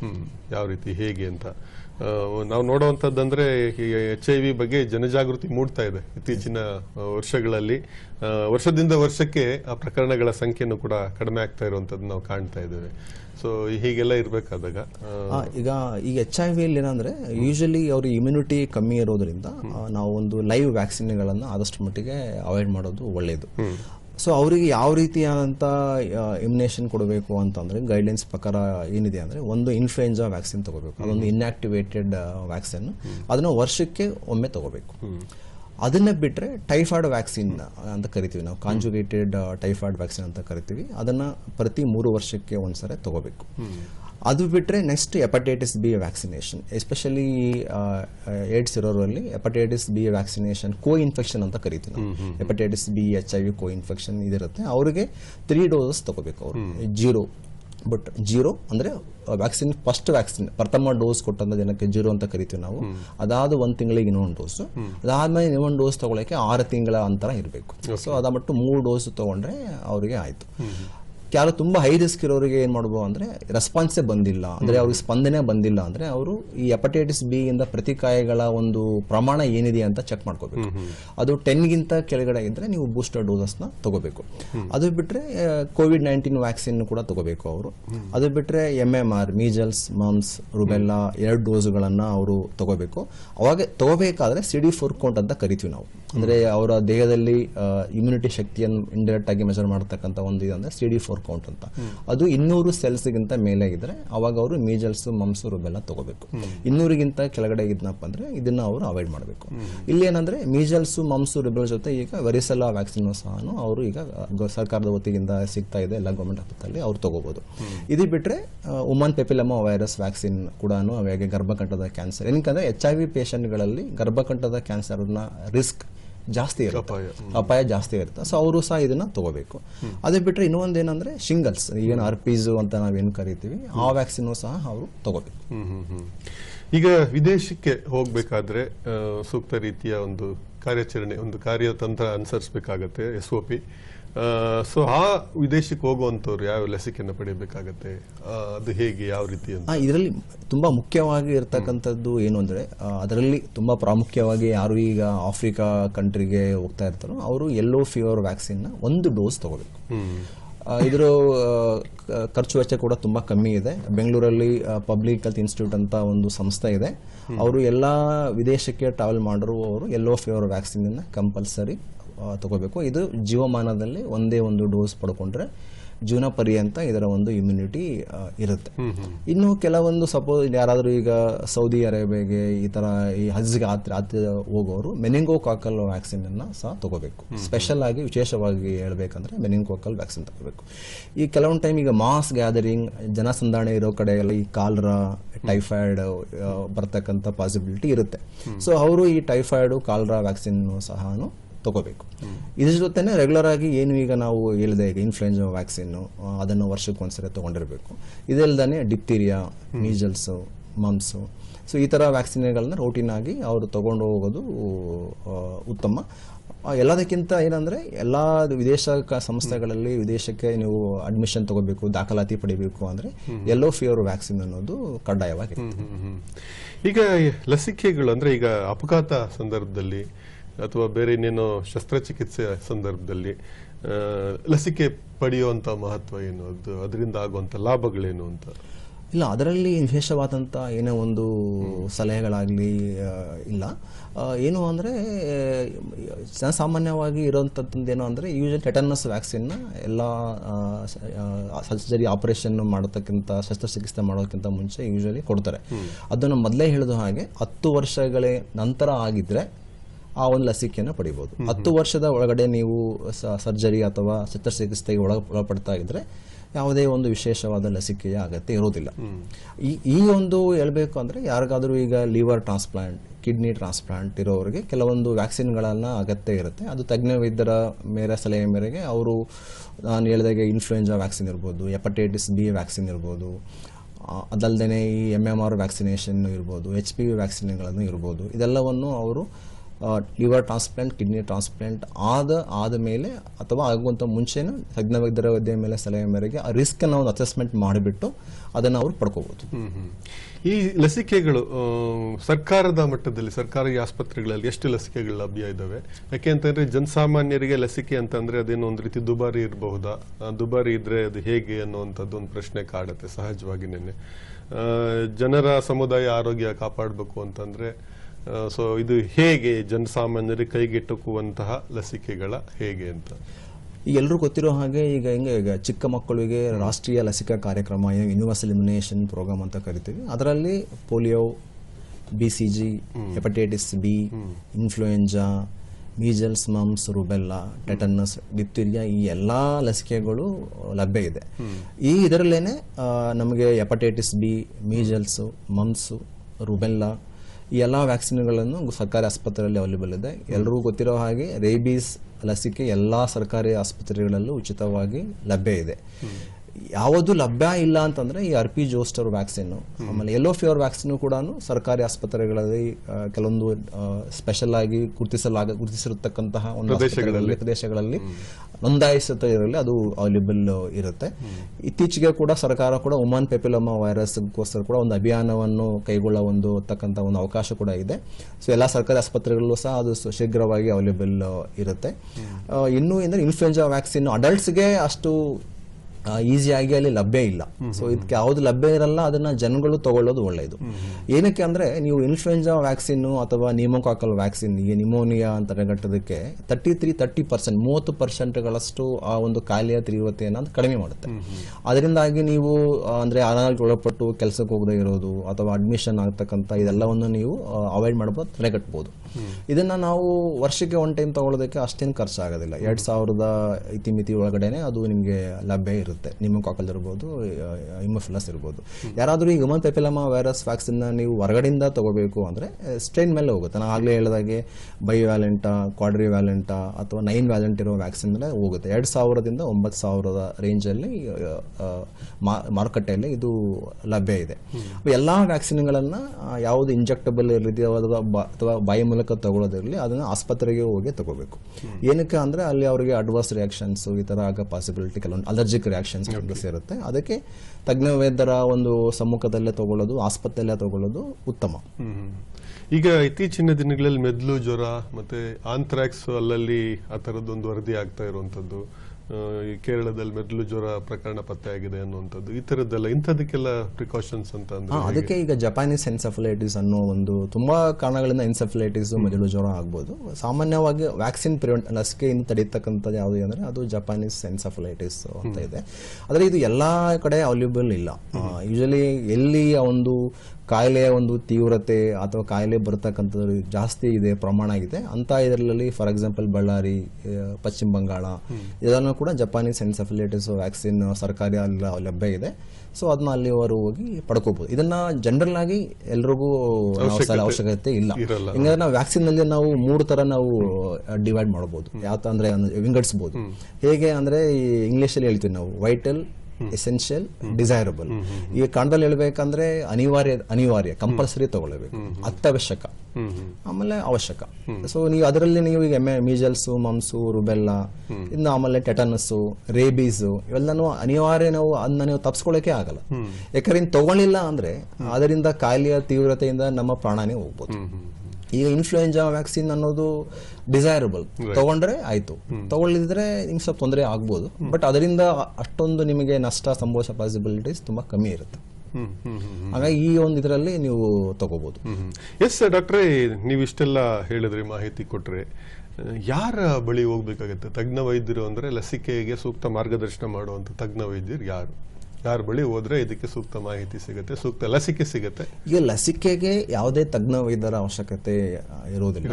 ಹ್ಞೂ ಯಾವ ರೀತಿ ಹೇಗೆ ಅಂತ? ನಾವು ನೋಡುವಂಥದ್ದಂದ್ರೆ ಎಚ್ ಐ ವಿ ಬಗ್ಗೆ ಜನಜಾಗೃತಿ ಮೂಡ್ತಾ ಇದೆ ಇತ್ತೀಚಿನ ವರ್ಷಗಳಲ್ಲಿ. ವರ್ಷದಿಂದ ವರ್ಷಕ್ಕೆ ಆ ಪ್ರಕರಣಗಳ ಸಂಖ್ಯೆನೂ ಕೂಡ ಕಡಿಮೆ ಆಗ್ತಾ ಇರುವಂತದ್ದು ನಾವು ಕಾಣ್ತಾ ಇದ್ದೇವೆ. ಸೊ ಹೀಗೆಲ್ಲ ಇರಬೇಕಾದಾಗ ಈಗ ಈಗ ಎಚ್ ಐ ವಿಯಲ್ಲಿ ಏನಂದ್ರೆ ಯೂಶಲಿ ಅವ್ರ ಇಮ್ಯುನಿಟಿ ಕಮ್ಮಿ ಇರೋದ್ರಿಂದ ನಾವು ಒಂದು ಲೈವ್ ವ್ಯಾಕ್ಸಿನ್ಗಳನ್ನು ಆದಷ್ಟು ಮಟ್ಟಿಗೆ ಅವಾಯ್ಡ್ ಮಾಡೋದು ಒಳ್ಳೆಯದು ಸೊ ಅವರಿಗೆ ಯಾವ ರೀತಿಯಾದಂಥ ಇಮ್ಯುನೇಷನ್ ಕೊಡಬೇಕು ಅಂತಂದರೆ ಗೈಡ್ಲೈನ್ಸ್ ಪ್ರಕಾರ ಏನಿದೆ ಅಂದರೆ ಒಂದು ಇನ್ಫ್ಲೂಯೆನ್ಸಾ ವ್ಯಾಕ್ಸಿನ್ ತಗೋಬೇಕು. ಅದೊಂದು ಇನ್ಆಕ್ಟಿವೇಟೆಡ್ ವ್ಯಾಕ್ಸಿನ್ ಅದನ್ನು ವರ್ಷಕ್ಕೆ ಒಮ್ಮೆ ತಗೋಬೇಕು. ಅದನ್ನ ಬಿಟ್ಟರೆ ಟೈಫಾಯ್ಡ್ ವ್ಯಾಕ್ಸಿನ್ ಅಂತ ಕರಿತೀವಿ ನಾವು. ಕಾಂಜುಗೇಟೆಡ್ ಟೈಫಾಯ್ಡ್ ವ್ಯಾಕ್ಸಿನ್ ಅಂತ ಕರಿತೀವಿ. ಅದನ್ನ ಪ್ರತಿ ಮೂರು ವರ್ಷಕ್ಕೆ ಒಂದ್ಸರಿ ತಗೋಬೇಕು. ಅದು ಬಿಟ್ಟರೆ next hepatitis B vaccination especially AIDS ಇರೋರಲ್ಲಿ hepatitis B vaccination co infection ಅಂತ ಕರಿತೀವಿ ನಾವು. Hepatitis B H I V co infection ಇದಿರುತ್ತೆ. ಅವರಿಗೆ ತ್ರೀ ಡೋಸಸ್ ತಗೋಬೇಕು ಅವರು. ಜೀರೋ. ಬಟ್ ಜೀರೋ ಅಂದರೆ ವ್ಯಾಕ್ಸಿನ್ ಫಸ್ಟ್ ವ್ಯಾಕ್ಸಿನ್ ಪ್ರಥಮ ಡೋಸ್ ಕೊಟ್ಟಂಥ ಜನಕ್ಕೆ ಜೀರೋ ಅಂತ ಕರಿತೀವಿ ನಾವು. ಅದಾದ ಒಂದು ತಿಂಗಳಿಗೆ ಇನ್ನೊಂದು ಡೋಸು ಅದಾದಮೇಲೆ ಇನ್ನೊಂದು ಡೋಸ್ ತೊಗೊಳಕ್ಕೆ ಆರು ತಿಂಗಳ ಅಂತರ ಇರಬೇಕು. ಸೊ ಅದಾಗ್ಬಿಟ್ಟು ಮೂರು ಡೋಸ್ ತಗೊಂಡ್ರೆ ಅವರಿಗೆ ಆಯ್ತು. ಯಾರು ತುಂಬಾ ಹೈ ರಿಸ್ಕ್ ಇರೋರಿಗೆ ಏನು ಮಾಡ್ಬೋದು ಅಂದ್ರೆ ರೆಸ್ಪಾನ್ಸೇ ಬಂದಿಲ್ಲ. ಅಂದ್ರೆ ಅವ್ರಿಗೆ ಸ್ಪಂದನೆ ಬಂದಿಲ್ಲ ಅಂದ್ರೆ ಅವರು ಈ ಹೆಪಟೈಟಿಸ್ ಬಿ ಇಂದ ಪ್ರತಿಕಾಯಗಳ ಒಂದು ಪ್ರಮಾಣ ಏನಿದೆ ಅಂತ ಚೆಕ್ ಮಾಡ್ಕೋಬೇಕು. ಅದು ಟೆನ್ಗಿಂತ ಕೆಳಗಡೆ ಇದ್ದರೆ ನೀವು ಬೂಸ್ಟರ್ ಡೋಸಸ್ನ ತಗೋಬೇಕು. ಅದು ಬಿಟ್ರೆ ಕೋವಿಡ್ ನೈನ್ಟೀನ್ ವ್ಯಾಕ್ಸಿನ್ ಕೂಡ ತಗೋಬೇಕು ಅವರು. ಅದು ಬಿಟ್ರೆ M M R measles mumps rubella ಎರಡು ಡೋಸುಗಳನ್ನು ಅವರು ತಗೋಬೇಕು. ಅವಾಗ ತಗೋಬೇಕಾದ್ರೆ ಸಿ ಡಿ ಫೋರ್ ಕೌಂಟ್ ಅಂತ ಕರಿತೀವಿ ನಾವು. ಅಂದ್ರೆ ಅವರ ದೇಹದಲ್ಲಿ ಇಮ್ಯುನಿಟಿ ಶಕ್ತಿಯನ್ನು ಇಂಡೈರೆಕ್ಟ್ ಆಗಿ ಮೆಜರ್ ಮಾಡ್ತಕ್ಕಂಥ ಒಂದು ಇದು ಅಂದ್ರೆ ಸಿ ಡಿ ಫೋರ್ ಕೌಂಟ್ ಅಂತ. ಅದು ಇನ್ನೂರು ಸೆಲ್ಸ್ಗಿಂತ ಮೇಲೆ ಇದ್ರೆ ಅವಾಗ ಅವರು ಮೀಜಲ್ಸ್ ಮಮ್ಸ್ ರುಬೆಲ್ಲ ತಗೋಬೇಕು. ಇನ್ನೂರಿಗಿಂತ ಕೆಳಗಡೆ ಇದ್ನಪ್ಪ ಅಂದ್ರೆ ಇದನ್ನ ಅವರು ಅವಾಯ್ಡ್ ಮಾಡಬೇಕು. ಇಲ್ಲಿ ಏನಂದ್ರೆ ಮೀಜಲ್ಸ್ ಮಮ್ಸ್ ರುಬೆಲ್ ಜೊತೆ ಈಗ ವರಿಸಲ ವ್ಯಾಕ್ಸಿನ್ ಸಹ ಅವರು ಈಗ ಸರ್ಕಾರದ ವತಿಯಿಂದ ಸಿಗ್ತಾ ಇದೆ, ಎಲ್ಲ ಗೌರ್ಮೆಂಟ್ ಆಸ್ಪತ್ರೆಯಲ್ಲಿ ಅವ್ರು ತಗೋಬಹುದು ಇದು ಬಿಟ್ರೆ ಉಮನ್ ಪೆಪಿಲಮ ವೈರಸ್ ವ್ಯಾಕ್ಸಿನ್ ಕೂಡ ಹಾಗೆ ಗರ್ಭಕಂಠದ ಕ್ಯಾನ್ಸರ್ ಏನಕ್ಕಂದ್ರೆ ಎಚ್ ಐ ವಿ ಪೇಷಂಟ್ಗಳಲ್ಲಿ ಗರ್ಭಕಂಠದ ಕ್ಯಾನ್ಸರ್ನ ರಿಸ್ಕ್ ಜಾಸ್ತಿ ಇರುತ್ತೆ. ಅಪಾಯ. ಅಪಾಯ ಜಾಸ್ತಿ ಇರುತ್ತೆ. ಸೊ ಅವರು ಸಹ ಇದನ್ನ ತಗೋಬೇಕು. ಅದೇ ಬಿಟ್ಟರೆ ಇನ್ನೊಂದು ಏನಂದ್ರೆ ಶಿಂಗಲ್ಸ್ ಏನು ಅರ್ಪೀಸು ಅಂತ ನಾವೇನು ಕರಿತೀವಿ ಆ ವ್ಯಾಕ್ಸಿನ್ ಸಹ ಅವರು ತಗೋಬೇಕು. ಈಗ ವಿದೇಶಕ್ಕೆ ಹೋಗ್ಬೇಕಾದ್ರೆ ಸೂಕ್ತ ರೀತಿಯ ಒಂದು ಕಾರ್ಯಾಚರಣೆ ಒಂದು ಕಾರ್ಯತಂತ್ರ ಅನುಸರಿಸಬೇಕಾಗತ್ತೆ ಎಸ್ ಒ ಪಿ ಸೊ ಆ ವಿದೇಶಕ್ಕೆ ಹೋಗುವಂಥವ್ರು ಯಾವ ಲಸಿಕೆಯನ್ನು ಪಡೆಯಬೇಕಾಗತ್ತೆ? ಅದು ಹೇಗೆ ಯಾವ ರೀತಿ ಅಂತ? ಇದರಲ್ಲಿ ತುಂಬಾ ಮುಖ್ಯವಾಗಿ ಇರ್ತಕ್ಕಂಥದ್ದು ಏನು ಅಂದರೆ ಅದರಲ್ಲಿ ತುಂಬಾ ಪ್ರಾಮುಖ್ಯವಾಗಿ ಯಾರು ಈಗ ಆಫ್ರಿಕಾ ಕಂಟ್ರಿಗೆ ಹೋಗ್ತಾ ಇರ್ತಾರೋ ಅವರು ಎಲ್ಲೋ ಫೀವರ್ ವ್ಯಾಕ್ಸಿನ್ ಒಂದು ಡೋಸ್ ತಗೋಬೇಕು. ಇದರ ಖರ್ಚು ವೆಚ್ಚ ಕೂಡ ತುಂಬಾ ಕಮ್ಮಿ ಇದೆ. ಬೆಂಗಳೂರಲ್ಲಿ ಪಬ್ಲಿಕ್ ಹೆಲ್ತ್ ಇನ್ಸ್ಟಿಟ್ಯೂಟ್ ಅಂತ ಒಂದು ಸಂಸ್ಥೆ ಇದೆ. ಅವರು ಎಲ್ಲ ವಿದೇಶಕ್ಕೆ ಟ್ರಾವೆಲ್ ಮಾಡೋರು ಅವರು ಎಲ್ಲೋ ಫೀವರ್ ವ್ಯಾಕ್ಸಿನ್ ಕಂಪಲ್ಸರಿ ತಗೋಬೇಕು. ಇದು ಜೀವಮಾನದಲ್ಲಿ ಒಂದೇ ಒಂದು ಡೋಸ್ ಪಡ್ಕೊಂಡ್ರೆ ಜೀವನ ಪರ್ಯಂತ ಇದರ ಒಂದು ಇಮ್ಯುನಿಟಿ ಇರುತ್ತೆ. ಇನ್ನು ಕೆಲವೊಂದು ಸಪೋಸ್ ಯಾರಾದರೂ ಈಗ ಸೌದಿ ಅರೇಬಿಯಾಗೆ ಈ ತರ ಈ ಹಜ್ಗೆ ಆತ ಆತ ಹೋಗೋರು ಮೆನಿಂಗೋಕಾಕಲ್ ವ್ಯಾಕ್ಸಿನ್ ಅನ್ನ ಸಹ ತಗೋಬೇಕು. ಸ್ಪೆಷಲ್ ಆಗಿ ವಿಶೇಷವಾಗಿ ಹೇಳ್ಬೇಕಂದ್ರೆ ಮೆನಿಂಗೋಕಲ್ ವ್ಯಾಕ್ಸಿನ್ ತಗೋಬೇಕು. ಈ ಕೆಲವೊಂದು ಟೈಮ್ ಈಗ ಮಾಸ್ ಗ್ಯಾದರಿಂಗ್ ಜನಸಂದಾಣೆ ಇರೋ ಕಡೆ ಎಲ್ಲ ಈ ಕಾಲ್ರಾ ಟೈಫಾಯ್ಡ್ ಬರ್ತಕ್ಕಂಥ ಪಾಸಿಬಿಲಿಟಿ ಇರುತ್ತೆ. ಸೊ ಅವರು ಈ ಟೈಫಾಯ್ಡು ಕಾಲ್ರಾ ವ್ಯಾಕ್ಸಿನ್ ಸಹ ತಗೋಬೇಕು. ಇದ್ರ ಜೊತೆನೆ ರೆಗ್ಯುಲರ್ ಆಗಿ ಏನು ಈಗ ನಾವು ಹೇಳಿದೆ, ಈಗ ಇನ್ಫ್ಲೂಯೆನ್ಸಾ ವ್ಯಾಕ್ಸಿನ್ ಅದನ್ನು ವರ್ಷಕ್ಕೆ ತಗೊಂಡಿರಬೇಕು. ಇದಲ್ದೇ ಡಿಪ್ತೀರಿಯಾ ಮೀಸಲ್ಸು ಮಮ್ಸು ಸೊ ಈ ಥರ ವ್ಯಾಕ್ಸಿನ್ಗಳನ್ನ ರೋಟೀನ್ ಆಗಿ ಅವರು ತಗೊಂಡು ಹೋಗೋದು ಉತ್ತಮ. ಎಲ್ಲದಕ್ಕಿಂತ ಏನಂದರೆ, ಎಲ್ಲ ವಿದೇಶ ಸಂಸ್ಥೆಗಳಲ್ಲಿ ವಿದೇಶಕ್ಕೆ ನೀವು ಅಡ್ಮಿಷನ್ ತಗೋಬೇಕು, ದಾಖಲಾತಿ ಪಡಿಬೇಕು ಅಂದರೆ ಎಲ್ಲೋ ಫಿಯರ್ ವ್ಯಾಕ್ಸಿನ್ ಅನ್ನೋದು ಕಡ್ಡಾಯವಾಗಿ. ಈಗ ಲಸಿಕೆಗಳು ಅಂದರೆ ಈಗ ಅಪಘಾತ ಸಂದರ್ಭದಲ್ಲಿ ಅಥವಾ ಬೇರೆ ಇನ್ನೇನು ಶಸ್ತ್ರಚಿಕಿತ್ಸೆ ಸಂದರ್ಭದಲ್ಲಿ ಲಸಿಕೆ ಪಡೆಯುವಂಥ ಮಹತ್ವ ಏನು? ಅದು ಅದರಿಂದ ಆಗುವಂಥ ಲಾಭಗಳೇನು ಅಂತ? ಇಲ್ಲ ಅದರಲ್ಲಿ ವಿಶೇಷವಾದಂಥ ಏನೋ ಒಂದು ಸಲಹೆಗಳಾಗಲಿ ಇಲ್ಲ. ಏನು ಅಂದರೆ ಜನಸಾಮಾನ್ಯವಾಗಿ ಇರೋಂಥದ್ದು ಏನು ಅಂದರೆ ಯೂಶಲ್ ಟೆಟನಸ್ ವ್ಯಾಕ್ಸಿನ್ನ ಎಲ್ಲ ಸರ್ಜರಿ ಆಪರೇಷನ್ ಮಾಡೋದಕ್ಕಿಂತ ಶಸ್ತ್ರಚಿಕಿತ್ಸೆ ಮಾಡೋಕ್ಕಿಂತ ಮುಂಚೆ ಯೂಶಲಿ ಕೊಡ್ತಾರೆ. ಅದನ್ನು ಮೊದಲೇ ಹೇಳಿದ ಹಾಗೆ ಹತ್ತು ವರ್ಷಗಳ ನಂತರ ಆಗಿದ್ರೆ ಆ ಒಂದು ಲಸಿಕೆಯನ್ನು ಪಡಿಬೋದು. ಹತ್ತು ವರ್ಷದ ಒಳಗಡೆ ನೀವು ಸರ್ಜರಿ ಅಥವಾ ಶಸ್ತ್ರಚಿಕಿತ್ಸೆಗೆ ಒಳ ಒಳಪಡ್ತಾ ಇದ್ರೆ ಯಾವುದೇ ಒಂದು ವಿಶೇಷವಾದ ಲಸಿಕೆಯ ಅಗತ್ಯ ಇರೋದಿಲ್ಲ ಈ ಈ ಒಂದು ಹೇಳಬೇಕು ಅಂದರೆ ಯಾರಿಗಾದರೂ ಈಗ ಲಿವರ್ ಟ್ರಾನ್ಸ್ಪ್ಲಾಂಟ್ ಕಿಡ್ನಿ ಟ್ರಾನ್ಸ್ಪ್ಲಾಂಟ್ ಇರೋರಿಗೆ ಕೆಲವೊಂದು ವ್ಯಾಕ್ಸಿನ್ಗಳನ್ನು ಅಗತ್ಯ ಇರುತ್ತೆ. ಅದು ತಜ್ಞ ವೈದ್ಯರ ಮೇರೆ ಸಲಹೆ ಮೇರೆಗೆ ಅವರು ನಾನು ಹೇಳಿದಾಗೆ ಇನ್ಫ್ಲೂಯೆಂಜಾ ವ್ಯಾಕ್ಸಿನ್ ಇರ್ಬೋದು ಹೆಪಟೈಟಿಸ್ ಬಿ ವ್ಯಾಕ್ಸಿನ್ ಇರ್ಬೋದು ಅದಲ್ಲದೆ ಈ ಎಂ ಎಂ ಆರ್ ವ್ಯಾಕ್ಸಿನೇಷನ್ ಇರ್ಬೋದು ಎಚ್ ಪಿ ವಿ ವ್ಯಾಕ್ಸಿನ್ಗಳನ್ನು ಇರ್ಬೋದು. ಇದೆಲ್ಲವನ್ನು ಅವರು ಲಿವರ್ ಟ್ರಾನ್ಸ್ಪ್ಲಾಂಟ್ ಕಿಡ್ನಿ ಟ್ರಾನ್ಸ್ಪ್ಲಾಂಟ್ ಆದ ಆದ ಮೇಲೆ ಅಥವಾ ಆಗುವಂಥ ಮುಂಚೆನೂ ತಜ್ಞ ವೈದ್ಯರ ವೈದ್ಯ ಮೇಲೆ ಸಲಹೆ ಮೇರೆಗೆ ಆ ರಿಸ್ಕನ್ನು ಒಂದು ಅಸೆಸ್ಮೆಂಟ್ ಮಾಡಿಬಿಟ್ಟು ಅದನ್ನು ಅವರು ಪಡ್ಕೋಬೋದು. ಈ ಲಸಿಕೆಗಳು ಸರ್ಕಾರದ ಮಟ್ಟದಲ್ಲಿ, ಸರ್ಕಾರಿ ಆಸ್ಪತ್ರೆಗಳಲ್ಲಿ ಎಷ್ಟು ಲಸಿಕೆಗಳು ಲಭ್ಯ ಇದ್ದಾವೆ? ಯಾಕೆ ಅಂತಂದರೆ ಜನಸಾಮಾನ್ಯರಿಗೆ ಲಸಿಕೆ ಅಂತಂದ್ರೆ ಅದೇನೋ ಒಂದು ರೀತಿ ದುಬಾರಿ ಇರಬಹುದಾ? ದುಬಾರಿ ಇದ್ರೆ ಅದು ಹೇಗೆ ಅನ್ನುವಂಥದ್ದು ಒಂದು ಪ್ರಶ್ನೆ ಕಾಡುತ್ತೆ ಸಹಜವಾಗಿ ನೆನ್ನೆ. ಜನರ ಸಮುದಾಯ ಆರೋಗ್ಯ ಕಾಪಾಡಬೇಕು ಅಂತಂದ್ರೆ ಸೊ ಇದು ಹೇಗೆ ಜನಸಾಮಾನ್ಯರಿಗೆ ಕೈಗೆಟುಕುವಂತಹ ಲಸಿಕೆಗಳ ಹೇಗೆ ಅಂತ? ಈಗ ಎಲ್ಲರೂ ಗೊತ್ತಿರೋ ಹಾಗೆ ಈಗ ಹೆಂಗೆ ಈಗ ಚಿಕ್ಕ ಮಕ್ಕಳಿಗೆ ರಾಷ್ಟ್ರೀಯ ಲಸಿಕಾ ಕಾರ್ಯಕ್ರಮ ಯೂನಿವರ್ಸಲ್ ಇಮ್ಯುನೇಷನ್ ಪ್ರೋಗ್ರಾಮ್ ಅಂತ ಕರಿತೀವಿ. ಅದರಲ್ಲಿ polio B C G hepatitis B influenza measles mumps rubella tetanus diphtheria ಈ ಎಲ್ಲ ಲಸಿಕೆಗಳು ಲಭ್ಯ ಇದೆ. ಈ ಇದರಲ್ಲೇನೆ ನಮಗೆ hepatitis B measles mumps rubella ಈ ಎಲ್ಲ ವ್ಯಾಕ್ಸಿನ್ಗಳನ್ನು ಸರ್ಕಾರಿ ಆಸ್ಪತ್ರೆಯಲ್ಲಿ ಅವೈಲೇಬಲ್ ಇದೆ. ಎಲ್ಲರಿಗೂ ಗೊತ್ತಿರೋ ಹಾಗೆ ರೇಬೀಸ್ ಲಸಿಕೆ ಎಲ್ಲ ಸರ್ಕಾರಿ ಆಸ್ಪತ್ರೆಗಳಲ್ಲೂ ಉಚಿತವಾಗಿ ಲಭ್ಯ ಇದೆ. ಯಾವುದು ಲಭ್ಯ ಇಲ್ಲ ಅಂತಂದ್ರೆ ಈ ಅರ್ಪಿ ಜೋಸ್ಟರ್ ವ್ಯಾಕ್ಸಿನ್ ಆಮೇಲೆ ಯೆಲ್ಲೋ ಫಿವರ್ ವ್ಯಾಕ್ಸಿನ್ ಕೂಡ ಸರ್ಕಾರಿ ಆಸ್ಪತ್ರೆಗಳಲ್ಲಿ ಕೆಲವೊಂದು ಸ್ಪೆಷಲ್ ಆಗಿ ಗುರುತಿಸಲಾಗ ಗುರುತಿಸಿರತಕ್ಕಂತಹ ಒಂದು ಪ್ರದೇಶಗಳಲ್ಲಿ. ನೋಂದಾಯಿಸುತ್ತ ಇರಲಿ ಅದು ಅವೈಲೇಬಲ್ ಇರುತ್ತೆ. ಇತ್ತೀಚೆಗೆ ಕೂಡ ಸರ್ಕಾರ ಕೂಡ ಉಮಾನ್ ಪೆಪಿಲಮ ವೈರಸ್ಗೋಸ್ಕರ ಕೂಡ ಒಂದು ಅಭಿಯಾನವನ್ನು ಕೈಗೊಳ್ಳ ಒಂದು ತಕ್ಕಂಥ ಒಂದು ಅವಕಾಶ ಕೂಡ ಇದೆ. ಸೊ ಎಲ್ಲ ಸರ್ಕಾರಿ ಆಸ್ಪತ್ರೆಗಳಲ್ಲೂ ಸಹ ಅದು ಶೀಘ್ರವಾಗಿ ಅವೈಲೇಬಲ್ ಇರುತ್ತೆ. ಇನ್ನೂ ಅಂದರೆ ಇನ್ಫ್ಲೂಯೆನ್ಸಾ ವ್ಯಾಕ್ಸಿನ್ ಅಡಲ್ಟ್ಸ್ಗೆ ಅಷ್ಟು ಈಸಿಯಾಗಿ ಅಲ್ಲಿ ಲಭ್ಯ ಇಲ್ಲ. ಸೊ ಇದಕ್ಕೆ ಯಾವ್ದು ಲಭ್ಯ ಇರಲ್ಲ ಅದನ್ನ ಜನಗಳು ತಗೊಳ್ಳೋದು ಒಳ್ಳೆಯದು ಏನಕ್ಕೆ ಅಂದ್ರೆ ನೀವು ಇನ್ಫ್ಲೂಯೆಂಜಾ ವ್ಯಾಕ್ಸಿನ್ ಅಥವಾ ನಿಮೋಕಾಕಲ್ ವ್ಯಾಕ್ಸಿನ್ ಈ ನಿಮೋನಿಯಾ ಅಂತ ತಡೆಗಟ್ಟೋದಕ್ಕೆ ತರ್ಟಿ ತ್ರೀ ತರ್ಟಿ ಪರ್ಸೆಂಟ್ ಮೂವತ್ತು ಪರ್ಸೆಂಟ್ಗಳಷ್ಟು ಆ ಒಂದು ಕಾಯಿಲೆಯ ತೀವ್ರತೆಯನ್ನು ಅದು ಕಡಿಮೆ ಮಾಡುತ್ತೆ. ಅದರಿಂದಾಗಿ ನೀವು ಅಂದ್ರೆ ಅನಾರೋಗ್ಯ ಒಳಪಟ್ಟು ಕೆಲಸಕ್ಕೆ ಹೋಗದೇ ಇರೋದು ಅಥವಾ ಅಡ್ಮಿಷನ್ ಆಗ್ತಕ್ಕಂಥ ಇದೆಲ್ಲವನ್ನು ನೀವು ಅವಾಯ್ಡ್ ಮಾಡ್ಬೋದು ತಡೆಗಟ್ಬೋದು. ಇದನ್ನ ನಾವು ವರ್ಷಕ್ಕೆ ಒನ್ ಟೈಮ್ ತಗೊಳ್ಳೋದಕ್ಕೆ ಅಷ್ಟೇನು ಖರ್ಚಾಗೋದಿಲ್ಲ. ಎರಡ್ ಸಾವಿರದ ಇತಿಮಿತಿ ಒಳಗಡೆನೆ ಅದು ನಿಮಗೆ ಲಭ್ಯ ಇರುತ್ತೆ. ನಿಮ್ಮ ಕಾಕಲ್ ಇರ್ಬೋದು ಇಮೋಫಿಲಸ್ ಇರ್ಬೋದು. ಯಾರಾದರೂ ಈ ಹ್ಯೂಮನ್ ಪೆಪಿಲಮಾ ವೈರಸ್ ವ್ಯಾಕ್ಸಿನ್ ನೀವು ಹೊರಗಡೆಯಿಂದ ತಗೋಬೇಕು ಅಂದ್ರೆ ಸ್ಟ್ರೈನ್ ಮೇಲೆ ಹೋಗುತ್ತೆ. ನಾನು ಆಗ್ಲೇ ಹೇಳಿದಾಗೆ ಬೈ ವ್ಯಾಲೆಂಟ ಕ್ವಾಡ್ರಿ ವ್ಯಾಲೆಂಟ ಅಥವಾ ನೈನ್ ವ್ಯಾಲೆಂಟ್ ಇರೋ ವ್ಯಾಕ್ಸಿನ್ ಮೇಲೆ ಹೋಗುತ್ತೆ. ಎರಡು ಸಾವಿರದಿಂದ ಒಂಬತ್ತು ಸಾವಿರದ ರೇಂಜಲ್ಲಿ ಮಾರುಕಟ್ಟೆಯಲ್ಲಿ ಇದು ಲಭ್ಯ ಇದೆ. ಎಲ್ಲ ವ್ಯಾಕ್ಸಿನ್ಗಳನ್ನು ಯಾವುದು ಇಂಜೆಕ್ಟಬಲ್ ಬ- ಅಥವಾ ಬಾಯಿ ಮೂಲಕ ತಗೊಳ್ಳೋದಿರಲಿ ಅದನ್ನು ಆಸ್ಪತ್ರೆಗೆ ಹೋಗಿ ತಗೋಬೇಕು. ಏನಕ್ಕೆ ಅಂದರೆ ಅಲ್ಲಿ ಅವರಿಗೆ ಅಡ್ವರ್ಸ್ ರಿಯಾಕ್ಷನ್ಸ್ ಈ ಥರ ಆಗೋ ಪಾಸಿಬಿಲಿಟಿ ಕೆಲವೊಂದು ಅಲರ್ಜಿಕ್ ರಿಯಾಕ್ಷನ್ಸ್ ಸೇರುತ್ತೆ. ಅದಕ್ಕೆ ತಜ್ಞ ವೈದ್ಯರ ಒಂದು ಸಮ್ಮುಖದಲ್ಲೇ ತಗೊಳ್ಳೋದು ಆಸ್ಪತ್ರೆಯಲ್ಲೇ ತಗೊಳ್ಳೋದು ಉತ್ತಮ. ಈಗ ಇತ್ತೀಚಿನ ದಿನಗಳಲ್ಲಿ ಮೆದ್ಲು ಜ್ವರ ಮತ್ತೆ ಆಂಥ್ರಾಕ್ಸ್ ಅಲ್ಲಲ್ಲಿ ಆ ಥರದ್ದೊಂದು ವರದಿ ಆಗ್ತಾ ಇರುವಂಥದ್ದು. ಈ ಕೇರಳದಲ್ಲಿ ಮೆದುಳು ಜ್ವರ ಪ್ರಕರಣ ಪತ್ತೆಯಾಗಿದೆ ಅನ್ನುವಂಥದ್ದು. ಈ ಥರದ್ದೆಲ್ಲ ಇಂಥದಕ್ಕೆಲ್ಲ ಪ್ರಿಕಾಷನ್ಸ್ ಅಂತ ಅಂದ್ರೆ ಅದಕ್ಕೆ ಈಗ ಜಪಾನೀಸ್ ಎನ್ಸೆಫಲೈಟಿಸ್ ಅನ್ನೋ ಒಂದು ತುಂಬಾ ಕಾರಣಗಳಿಂದ ಎನ್ಸೆಫಲೈಟಿಸ್ ಮೆದುಳು ಜ್ವರ ಆಗ್ಬೋದು. ಸಾಮಾನ್ಯವಾಗಿ ವ್ಯಾಕ್ಸಿನ್ ಪ್ರಿವೆಂಟ್ ಲಸಿಕೆಯಿಂದ ತಡೀತಕ್ಕಂಥದ್ದು ಯಾವುದು ಅಂದರೆ ಅದು ಜಪಾನೀಸ್ ಎನ್ಸೆಫಲೈಟಿಸ್ ಅಂತ ಇದೆ. ಆದರೆ ಇದು ಎಲ್ಲ ಕಡೆ ಅವೈಲೇಬಲ್ ಇಲ್ಲ. ಯೂಶಲಿ ಎಲ್ಲಿ ಒಂದು ಕಾಯಿಲೆಯ ಒಂದು ತೀವ್ರತೆ ಅಥವಾ ಕಾಯಿಲೆ ಬರ್ತಕ್ಕಂಥದ್ದು ಜಾಸ್ತಿ ಇದೆ ಪ್ರಮಾಣ ಇದೆ ಅಂತ ಇದರಲ್ಲಿ ಫಾರ್ ಎಕ್ಸಾಂಪಲ್ ಬಳ್ಳಾರಿ ಪಶ್ಚಿಮ ಬಂಗಾಳ ಇದನ್ನು ಕೂಡ ಜಪಾನೀಸ್ ಎನ್ಸೆಫಲೈಟಿಸ್ ವ್ಯಾಕ್ಸಿನ್ ಸರ್ಕಾರಿ ಅಲ್ಲಿ ಲಭ್ಯ ಇದೆ. ಸೊ ಅದನ್ನ ಅಲ್ಲಿ ಅವರು ಹೋಗಿ ಪಡ್ಕೋಬಹುದು ಇದನ್ನ ಜನರಲ್ ಆಗಿ ಎಲ್ರಿಗೂ ಅವಶ್ಯಕತೆ ಇಲ್ಲ. ಹಿಂಗಾದ್ರೆ ನಾವು ವ್ಯಾಕ್ಸಿನ್ನಲ್ಲಿ ನಾವು ಮೂರು ತರ ನಾವು ಡಿವೈಡ್ ಮಾಡಬಹುದು ಯಾವ ಅಂದ್ರೆ ವಿಂಗಡಿಸಬಹುದು ಹೇಗೆ ಅಂದ್ರೆ ಇಂಗ್ಲಿಷ್ ಅಲ್ಲಿ ಹೇಳ್ತೀವಿ ನಾವು ವೈಟಲ್ ಎಸೆನ್ಷಿಯಲ್ ಡಿಸೈರಬಲ್ ಈ ಕಾಂಡದಲ್ಲಿ ಹೇಳ್ಬೇಕಂದ್ರೆ ಅನಿವಾರ್ಯ ಅನಿವಾರ್ಯ ಕಂಪಲ್ಸರಿ ತಗೊಳ್ಬೇಕು ಅತ್ಯವಶ್ಯಕ. ಆಮೇಲೆ ಅವಶ್ಯಕ. ಸೊ ನೀವು ಅದರಲ್ಲಿ ನೀವು ಈಗ ಎಮ್ಮೆ ಮೀಜಲ್ಸು ಮಮ್ಸು ರುಬೆಲ್ಲ ಇನ್ನು ಆಮೇಲೆ ಟೆಟನಸ್ಸು ರೇಬೀಸು ಇವೆಲ್ಲನೂ ಅನಿವಾರ್ಯ ನಾವು ಅದನ್ನ ನೀವು ತಪ್ಸ್ಕೊಳ್ಳೋಕೆ ಆಗಲ್ಲ. ಯಾಕಂದ್ರೆ ತಗೊಳ್ಳಿಲ್ಲ ಅಂದ್ರೆ ಅದರಿಂದ ಕಾಯಿಲೆಯ ತೀವ್ರತೆಯಿಂದ ನಮ್ಮ ಪ್ರಾಣನೇ ಹೋಗ್ಬೋದು. ಈಗ ಇನ್ಫ್ಲೂಯೆಂಜಾ ವ್ಯಾಕ್ಸಿನ್ ಅನ್ನೋದು ಡಿಸೈರಬಲ್ ತಗೊಂಡ್ರೆ ಆಯ್ತು. ತಗೊಳ್ಳಿದ್ರೆ ನಿಮ್ಗೆ ಸ್ವಲ್ಪ ತೊಂದರೆ ಆಗ್ಬೋದು. ಬಟ್ ಅದರಿಂದ ಅಷ್ಟೊಂದು ನಿಮಗೆ ನಷ್ಟ ಸಂಭವಿಸ ಪಾಸಿಬಿಲಿಟೀಸ್ ತುಂಬಾ ಕಮ್ಮಿ ಇರುತ್ತೆ. ಹಾಗಾಗಿ ಈ ಒಂದು ಇದರಲ್ಲಿ ನೀವು ತಗೋಬಹುದು ಎಸ್ ಡಾಕ್ಟ್ರೇ ನೀವು ಇಷ್ಟೆಲ್ಲ ಹೇಳಿದ್ರಿ ಮಾಹಿತಿ ಕೊಟ್ರೆ. ಯಾರ ಬಳಿ ಹೋಗ್ಬೇಕಾಗತ್ತೆ? ತಜ್ಞ ವೈದ್ಯರು ಅಂದ್ರೆ ಲಸಿಕೆಗೆ ಸೂಕ್ತ ಮಾರ್ಗದರ್ಶನ ಮಾಡುವಂತ ತಜ್ಞ ವೈದ್ಯರು ಯಾರು? ಯಾರ ಬಳಿ ಹೋದ್ರೆ ಇದಕ್ಕೆ ಸೂಕ್ತ ಮಾಹಿತಿ ಸಿಗುತ್ತೆ ಸೂಕ್ತ ಲಸಿಕೆ ಸಿಗುತ್ತೆ. ಈಗ ಲಸಿಕೆಗೆ ಯಾವುದೇ ತಜ್ಞ ವೈದ್ಯರ ಅವಶ್ಯಕತೆ ಇರೋದಿಲ್ಲ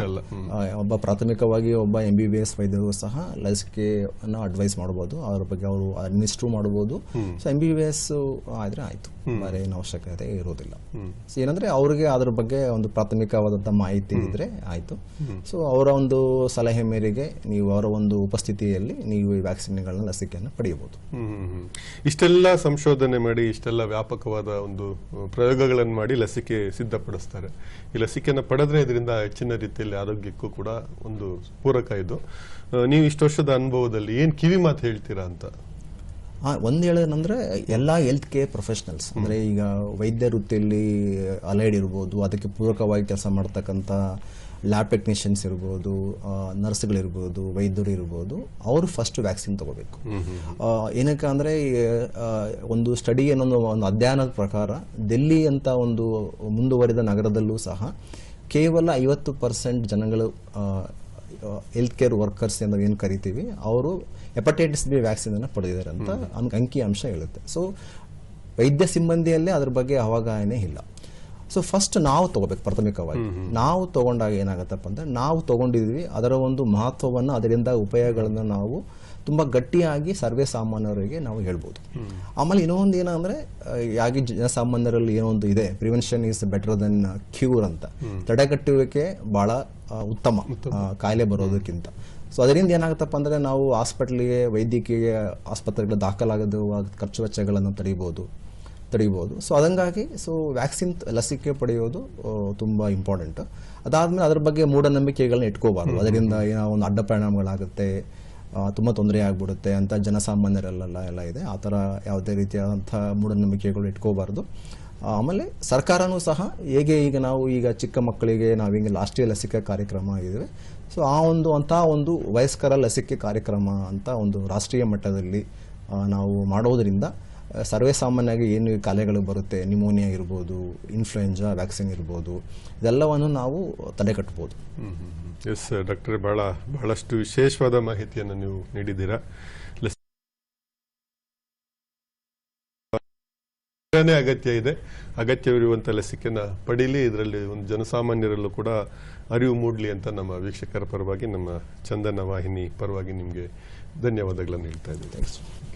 ಒಬ್ಬ ಪ್ರಾಥಮಿಕವಾಗಿ ಒಬ್ಬ ಎಂ ಬಿ ಬಿ ಎಸ್ ವೈದ್ಯರು ಸಹ ಲಸಿಕೆಯನ್ನು ಅಡ್ವೈಸ್ ಮಾಡ್ಬೋದು ಅವ್ರ ಬಗ್ಗೆ ಅವರು ಅಡ್ಮಿನಿಸ್ಟ್ರೂ ಮಾಡ್ಬೋದು. So M B B S ಆದ್ರೆ ಆಯ್ತು. ಬೇರೆ ಏನು ಅವಶ್ಯಕತೆ ಇರೋದಿಲ್ಲ ಸೊ ಏನಂದ್ರೆ ಅವ್ರಿಗೆ ಅದ್ರ ಬಗ್ಗೆ ಒಂದು ಪ್ರಾಥಮಿಕವಾದಂಥ ಮಾಹಿತಿ ಇದ್ರೆ ಆಯ್ತು. ಸೊ ಅವರ ಒಂದು ಸಲಹೆ ಮೇರೆಗೆ ನೀವು ಅವರ ಒಂದು ಉಪಸ್ಥಿತಿಯಲ್ಲಿ ನೀವು ಈ ವ್ಯಾಕ್ಸಿನ್ಗಳನ್ನ ಲಸಿಕೆಯನ್ನು ಪಡೆಯಬಹುದು. ಇಷ್ಟೆಲ್ಲ ಸಂಶೋಧನೆ ಮಾಡಿ ಇಷ್ಟೆಲ್ಲ ವ್ಯಾಪಕವಾದ ಒಂದು ಪ್ರಯೋಗಗಳನ್ನು ಮಾಡಿ ಲಸಿಕೆ ಸಿದ್ಧಪಡಿಸ್ತಾರೆ. ಈ ಲಸಿಕೆಯನ್ನು ಪಡೆದ್ರೆ ಇದರಿಂದ ಹೆಚ್ಚಿನ ರೀತಿಯಲ್ಲಿ ಆರೋಗ್ಯಕ್ಕೂ ಕೂಡ ಒಂದು ಪೂರಕ ಇದು. ನೀವು ಇಷ್ಟು ವರ್ಷದ ಅನುಭವದಲ್ಲಿ ಏನ್ ಕಿವಿ ಮಾತು ಹೇಳ್ತೀರಾ ಅಂತ? ಒಂದು ಹೇಳೋದಂದ್ರೆ ಎಲ್ಲ ಹೆಲ್ತ್ ಕೇರ್ ಪ್ರೊಫೆಷನಲ್ಸ್ ಅಂದರೆ ಈಗ ವೈದ್ಯ ವೃತ್ತಿಯಲ್ಲಿ ಅಲೈಡ್ ಇರ್ಬೋದು ಅದಕ್ಕೆ ಪೂರಕವಾಗಿ ಕೆಲಸ ಮಾಡ್ತಕ್ಕಂಥ ಲ್ಯಾಬ್ ಟೆಕ್ನಿಷಿಯನ್ಸ್ ಇರ್ಬೋದು ನರ್ಸ್ಗಳಿರ್ಬೋದು ವೈದ್ಯರು ಇರ್ಬೋದು ಅವರು ಫಸ್ಟ್ ವ್ಯಾಕ್ಸಿನ್ ತಗೋಬೇಕು. ಏನಕ್ಕೆ ಅಂದರೆ ಒಂದು ಸ್ಟಡಿ ಏನೊಂದು ಒಂದು ಅಧ್ಯಯನದ ಪ್ರಕಾರ ಡೆಲ್ಲಿ ಅಂತ ಒಂದು ಮುಂದುವರಿದ ನಗರದಲ್ಲೂ ಸಹ ಕೇವಲ ಐವತ್ತು ಪರ್ಸೆಂಟ್ ಜನಗಳು ಹೆಲ್ತ್ ಕೇರ್ ವರ್ಕರ್ಸ್ ಅಂತ ಏನು ಕರಿತೀವಿ ಅವರು ಹೆಪಟೈಟಿಸ್ ಬಿ ವ್ಯಾಕ್ಸಿನ್ ಅನ್ನು ಪಡೆದಿದ್ದಾರೆ ಅಂತ ಅಂಕಿ ಅಂಶ ಹೇಳುತ್ತೆ. ಸೊ ವೈದ್ಯ ಸಿಬ್ಬಂದಿಯಲ್ಲೇ ಅದ್ರ ಬಗ್ಗೆ ಅವಗಾಹನೆ ಇಲ್ಲ. ಸೊ ಫಸ್ಟ್ ನಾವು ತಗೋಬೇಕು ಪ್ರಾಥಮಿಕವಾಗಿ. ನಾವು ತಗೊಂಡಾಗ ಏನಾಗತ್ತಪ್ಪ ಅಂದ್ರೆ ನಾವು ತಗೊಂಡಿದ್ವಿ ಅದರ ಒಂದು ಮಹತ್ವವನ್ನು ಅದರಿಂದ ಉಪಯೋಗಗಳನ್ನು ನಾವು ತುಂಬಾ ಗಟ್ಟಿಯಾಗಿ ಸರ್ವೇ ಸಾಮಾನ್ಯರಿಗೆ ನಾವು ಹೇಳ್ಬೋದು. ಆಮೇಲೆ ಇನ್ನೊಂದು ಏನಂದ್ರೆ ಯಾಗಿ ಯಾಕೆ ಜನಸಾಮಾನ್ಯರಲ್ಲಿ ಏನೋ ಒಂದು ಇದೆ prevention is better than cure ಅಂತ. ತಡೆಗಟ್ಟುವಿಕೆ ಬಹಳ ಉತ್ತಮ ಕಾಯಿಲೆ ಬರೋದಕ್ಕಿಂತ. ಸೊ ಅದರಿಂದ ಏನಾಗುತ್ತಪ್ಪ ಅಂದರೆ ನಾವು ಹಾಸ್ಪಿಟ್ಲಿಗೆ ವೈದ್ಯಕೀಯ ಆಸ್ಪತ್ರೆಗಳು ದಾಖಲಾಗದು ಖರ್ಚು ವೆಚ್ಚಗಳನ್ನು ತಡಿಬೋದು ತಡಿಬೋದು. ಸೊ ಅದಂಗಾಗಿ ಸೊ ವ್ಯಾಕ್ಸಿನ್ ಲಸಿಕೆ ಪಡೆಯೋದು ತುಂಬ ಇಂಪಾರ್ಟೆಂಟ್ ಅದಾದಮೇಲೆ ಅದ್ರ ಬಗ್ಗೆ ಮೂಢನಂಬಿಕೆಗಳನ್ನ ಇಟ್ಕೋಬಾರ್ದು. ಅದರಿಂದ ಏನೋ ಒಂದು ಅಡ್ಡ ಪರಿಣಾಮಗಳಾಗುತ್ತೆ ತುಂಬ ತೊಂದರೆ ಆಗ್ಬಿಡುತ್ತೆ ಅಂತ ಜನಸಾಮಾನ್ಯರಲ್ಲೆಲ್ಲ ಎಲ್ಲ ಇದೆ. ಆ ಥರ ಯಾವುದೇ ರೀತಿಯಾದಂಥ ಮೂಢನಂಬಿಕೆಗಳು ಇಟ್ಕೋಬಾರ್ದು. ಆಮೇಲೆ ಸರ್ಕಾರನೂ ಸಹ ಹೇಗೆ ಈಗ ನಾವು ಈಗ ಚಿಕ್ಕ ಮಕ್ಕಳಿಗೆ ನಾವು ಹಿಂಗೆ ರಾಷ್ಟ್ರೀಯ ಲಸಿಕೆ ಕಾರ್ಯಕ್ರಮ ಇದೆ ಸೊ ಆ ಒಂದು ಅಂತಹ ಒಂದು ವಯಸ್ಕರ ಲಸಿಕೆ ಕಾರ್ಯಕ್ರಮ ಅಂತ ಒಂದು ರಾಷ್ಟ್ರೀಯ ಮಟ್ಟದಲ್ಲಿ ನಾವು ಮಾಡೋದರಿಂದ ಸರ್ವೇ ಸಾಮಾನ್ಯವಾಗಿ ಏನು ಕಾಯಿಲೆಗಳು ಬರುತ್ತೆ ನಿಮೋನಿಯಾ ಇರ್ಬೋದು, ಇನ್ಫ್ಲೂಯೆಂಜಾ ವ್ಯಾಕ್ಸಿನ್ ಇರ್ಬೋದು, ಇದೆಲ್ಲವನ್ನು ನಾವು ತಡೆಗಟ್ಬೋದು. ಎಸ್, ಡಾಕ್ಟರ್, ಬಹಳ, ಬಹಳಷ್ಟು ವಿಶೇಷವಾದ ಮಾಹಿತಿಯನ್ನು ನೀವು ನೀಡಿದ್ದೀರಾ. ಅಗತ್ಯ ಇದೆ. ಅಗತ್ಯವಿರುವಂಥ ಲಸಿಕೆನ ಪಡೀಲಿ. ಇದರಲ್ಲಿ ಒಂದು ಜನಸಾಮಾನ್ಯರಲ್ಲೂ ಕೂಡ ಅರಿವು ಮೂಡಲಿ ಅಂತ ನಮ್ಮ ವೀಕ್ಷಕರ ಪರವಾಗಿ, ನಮ್ಮ ಚಂದನ ವಾಹಿನಿ ಪರವಾಗಿ ನಿಮಗೆ ಧನ್ಯವಾದಗಳನ್ನು ಹೇಳ್ತಾ ಇದ್ದೀನಿ.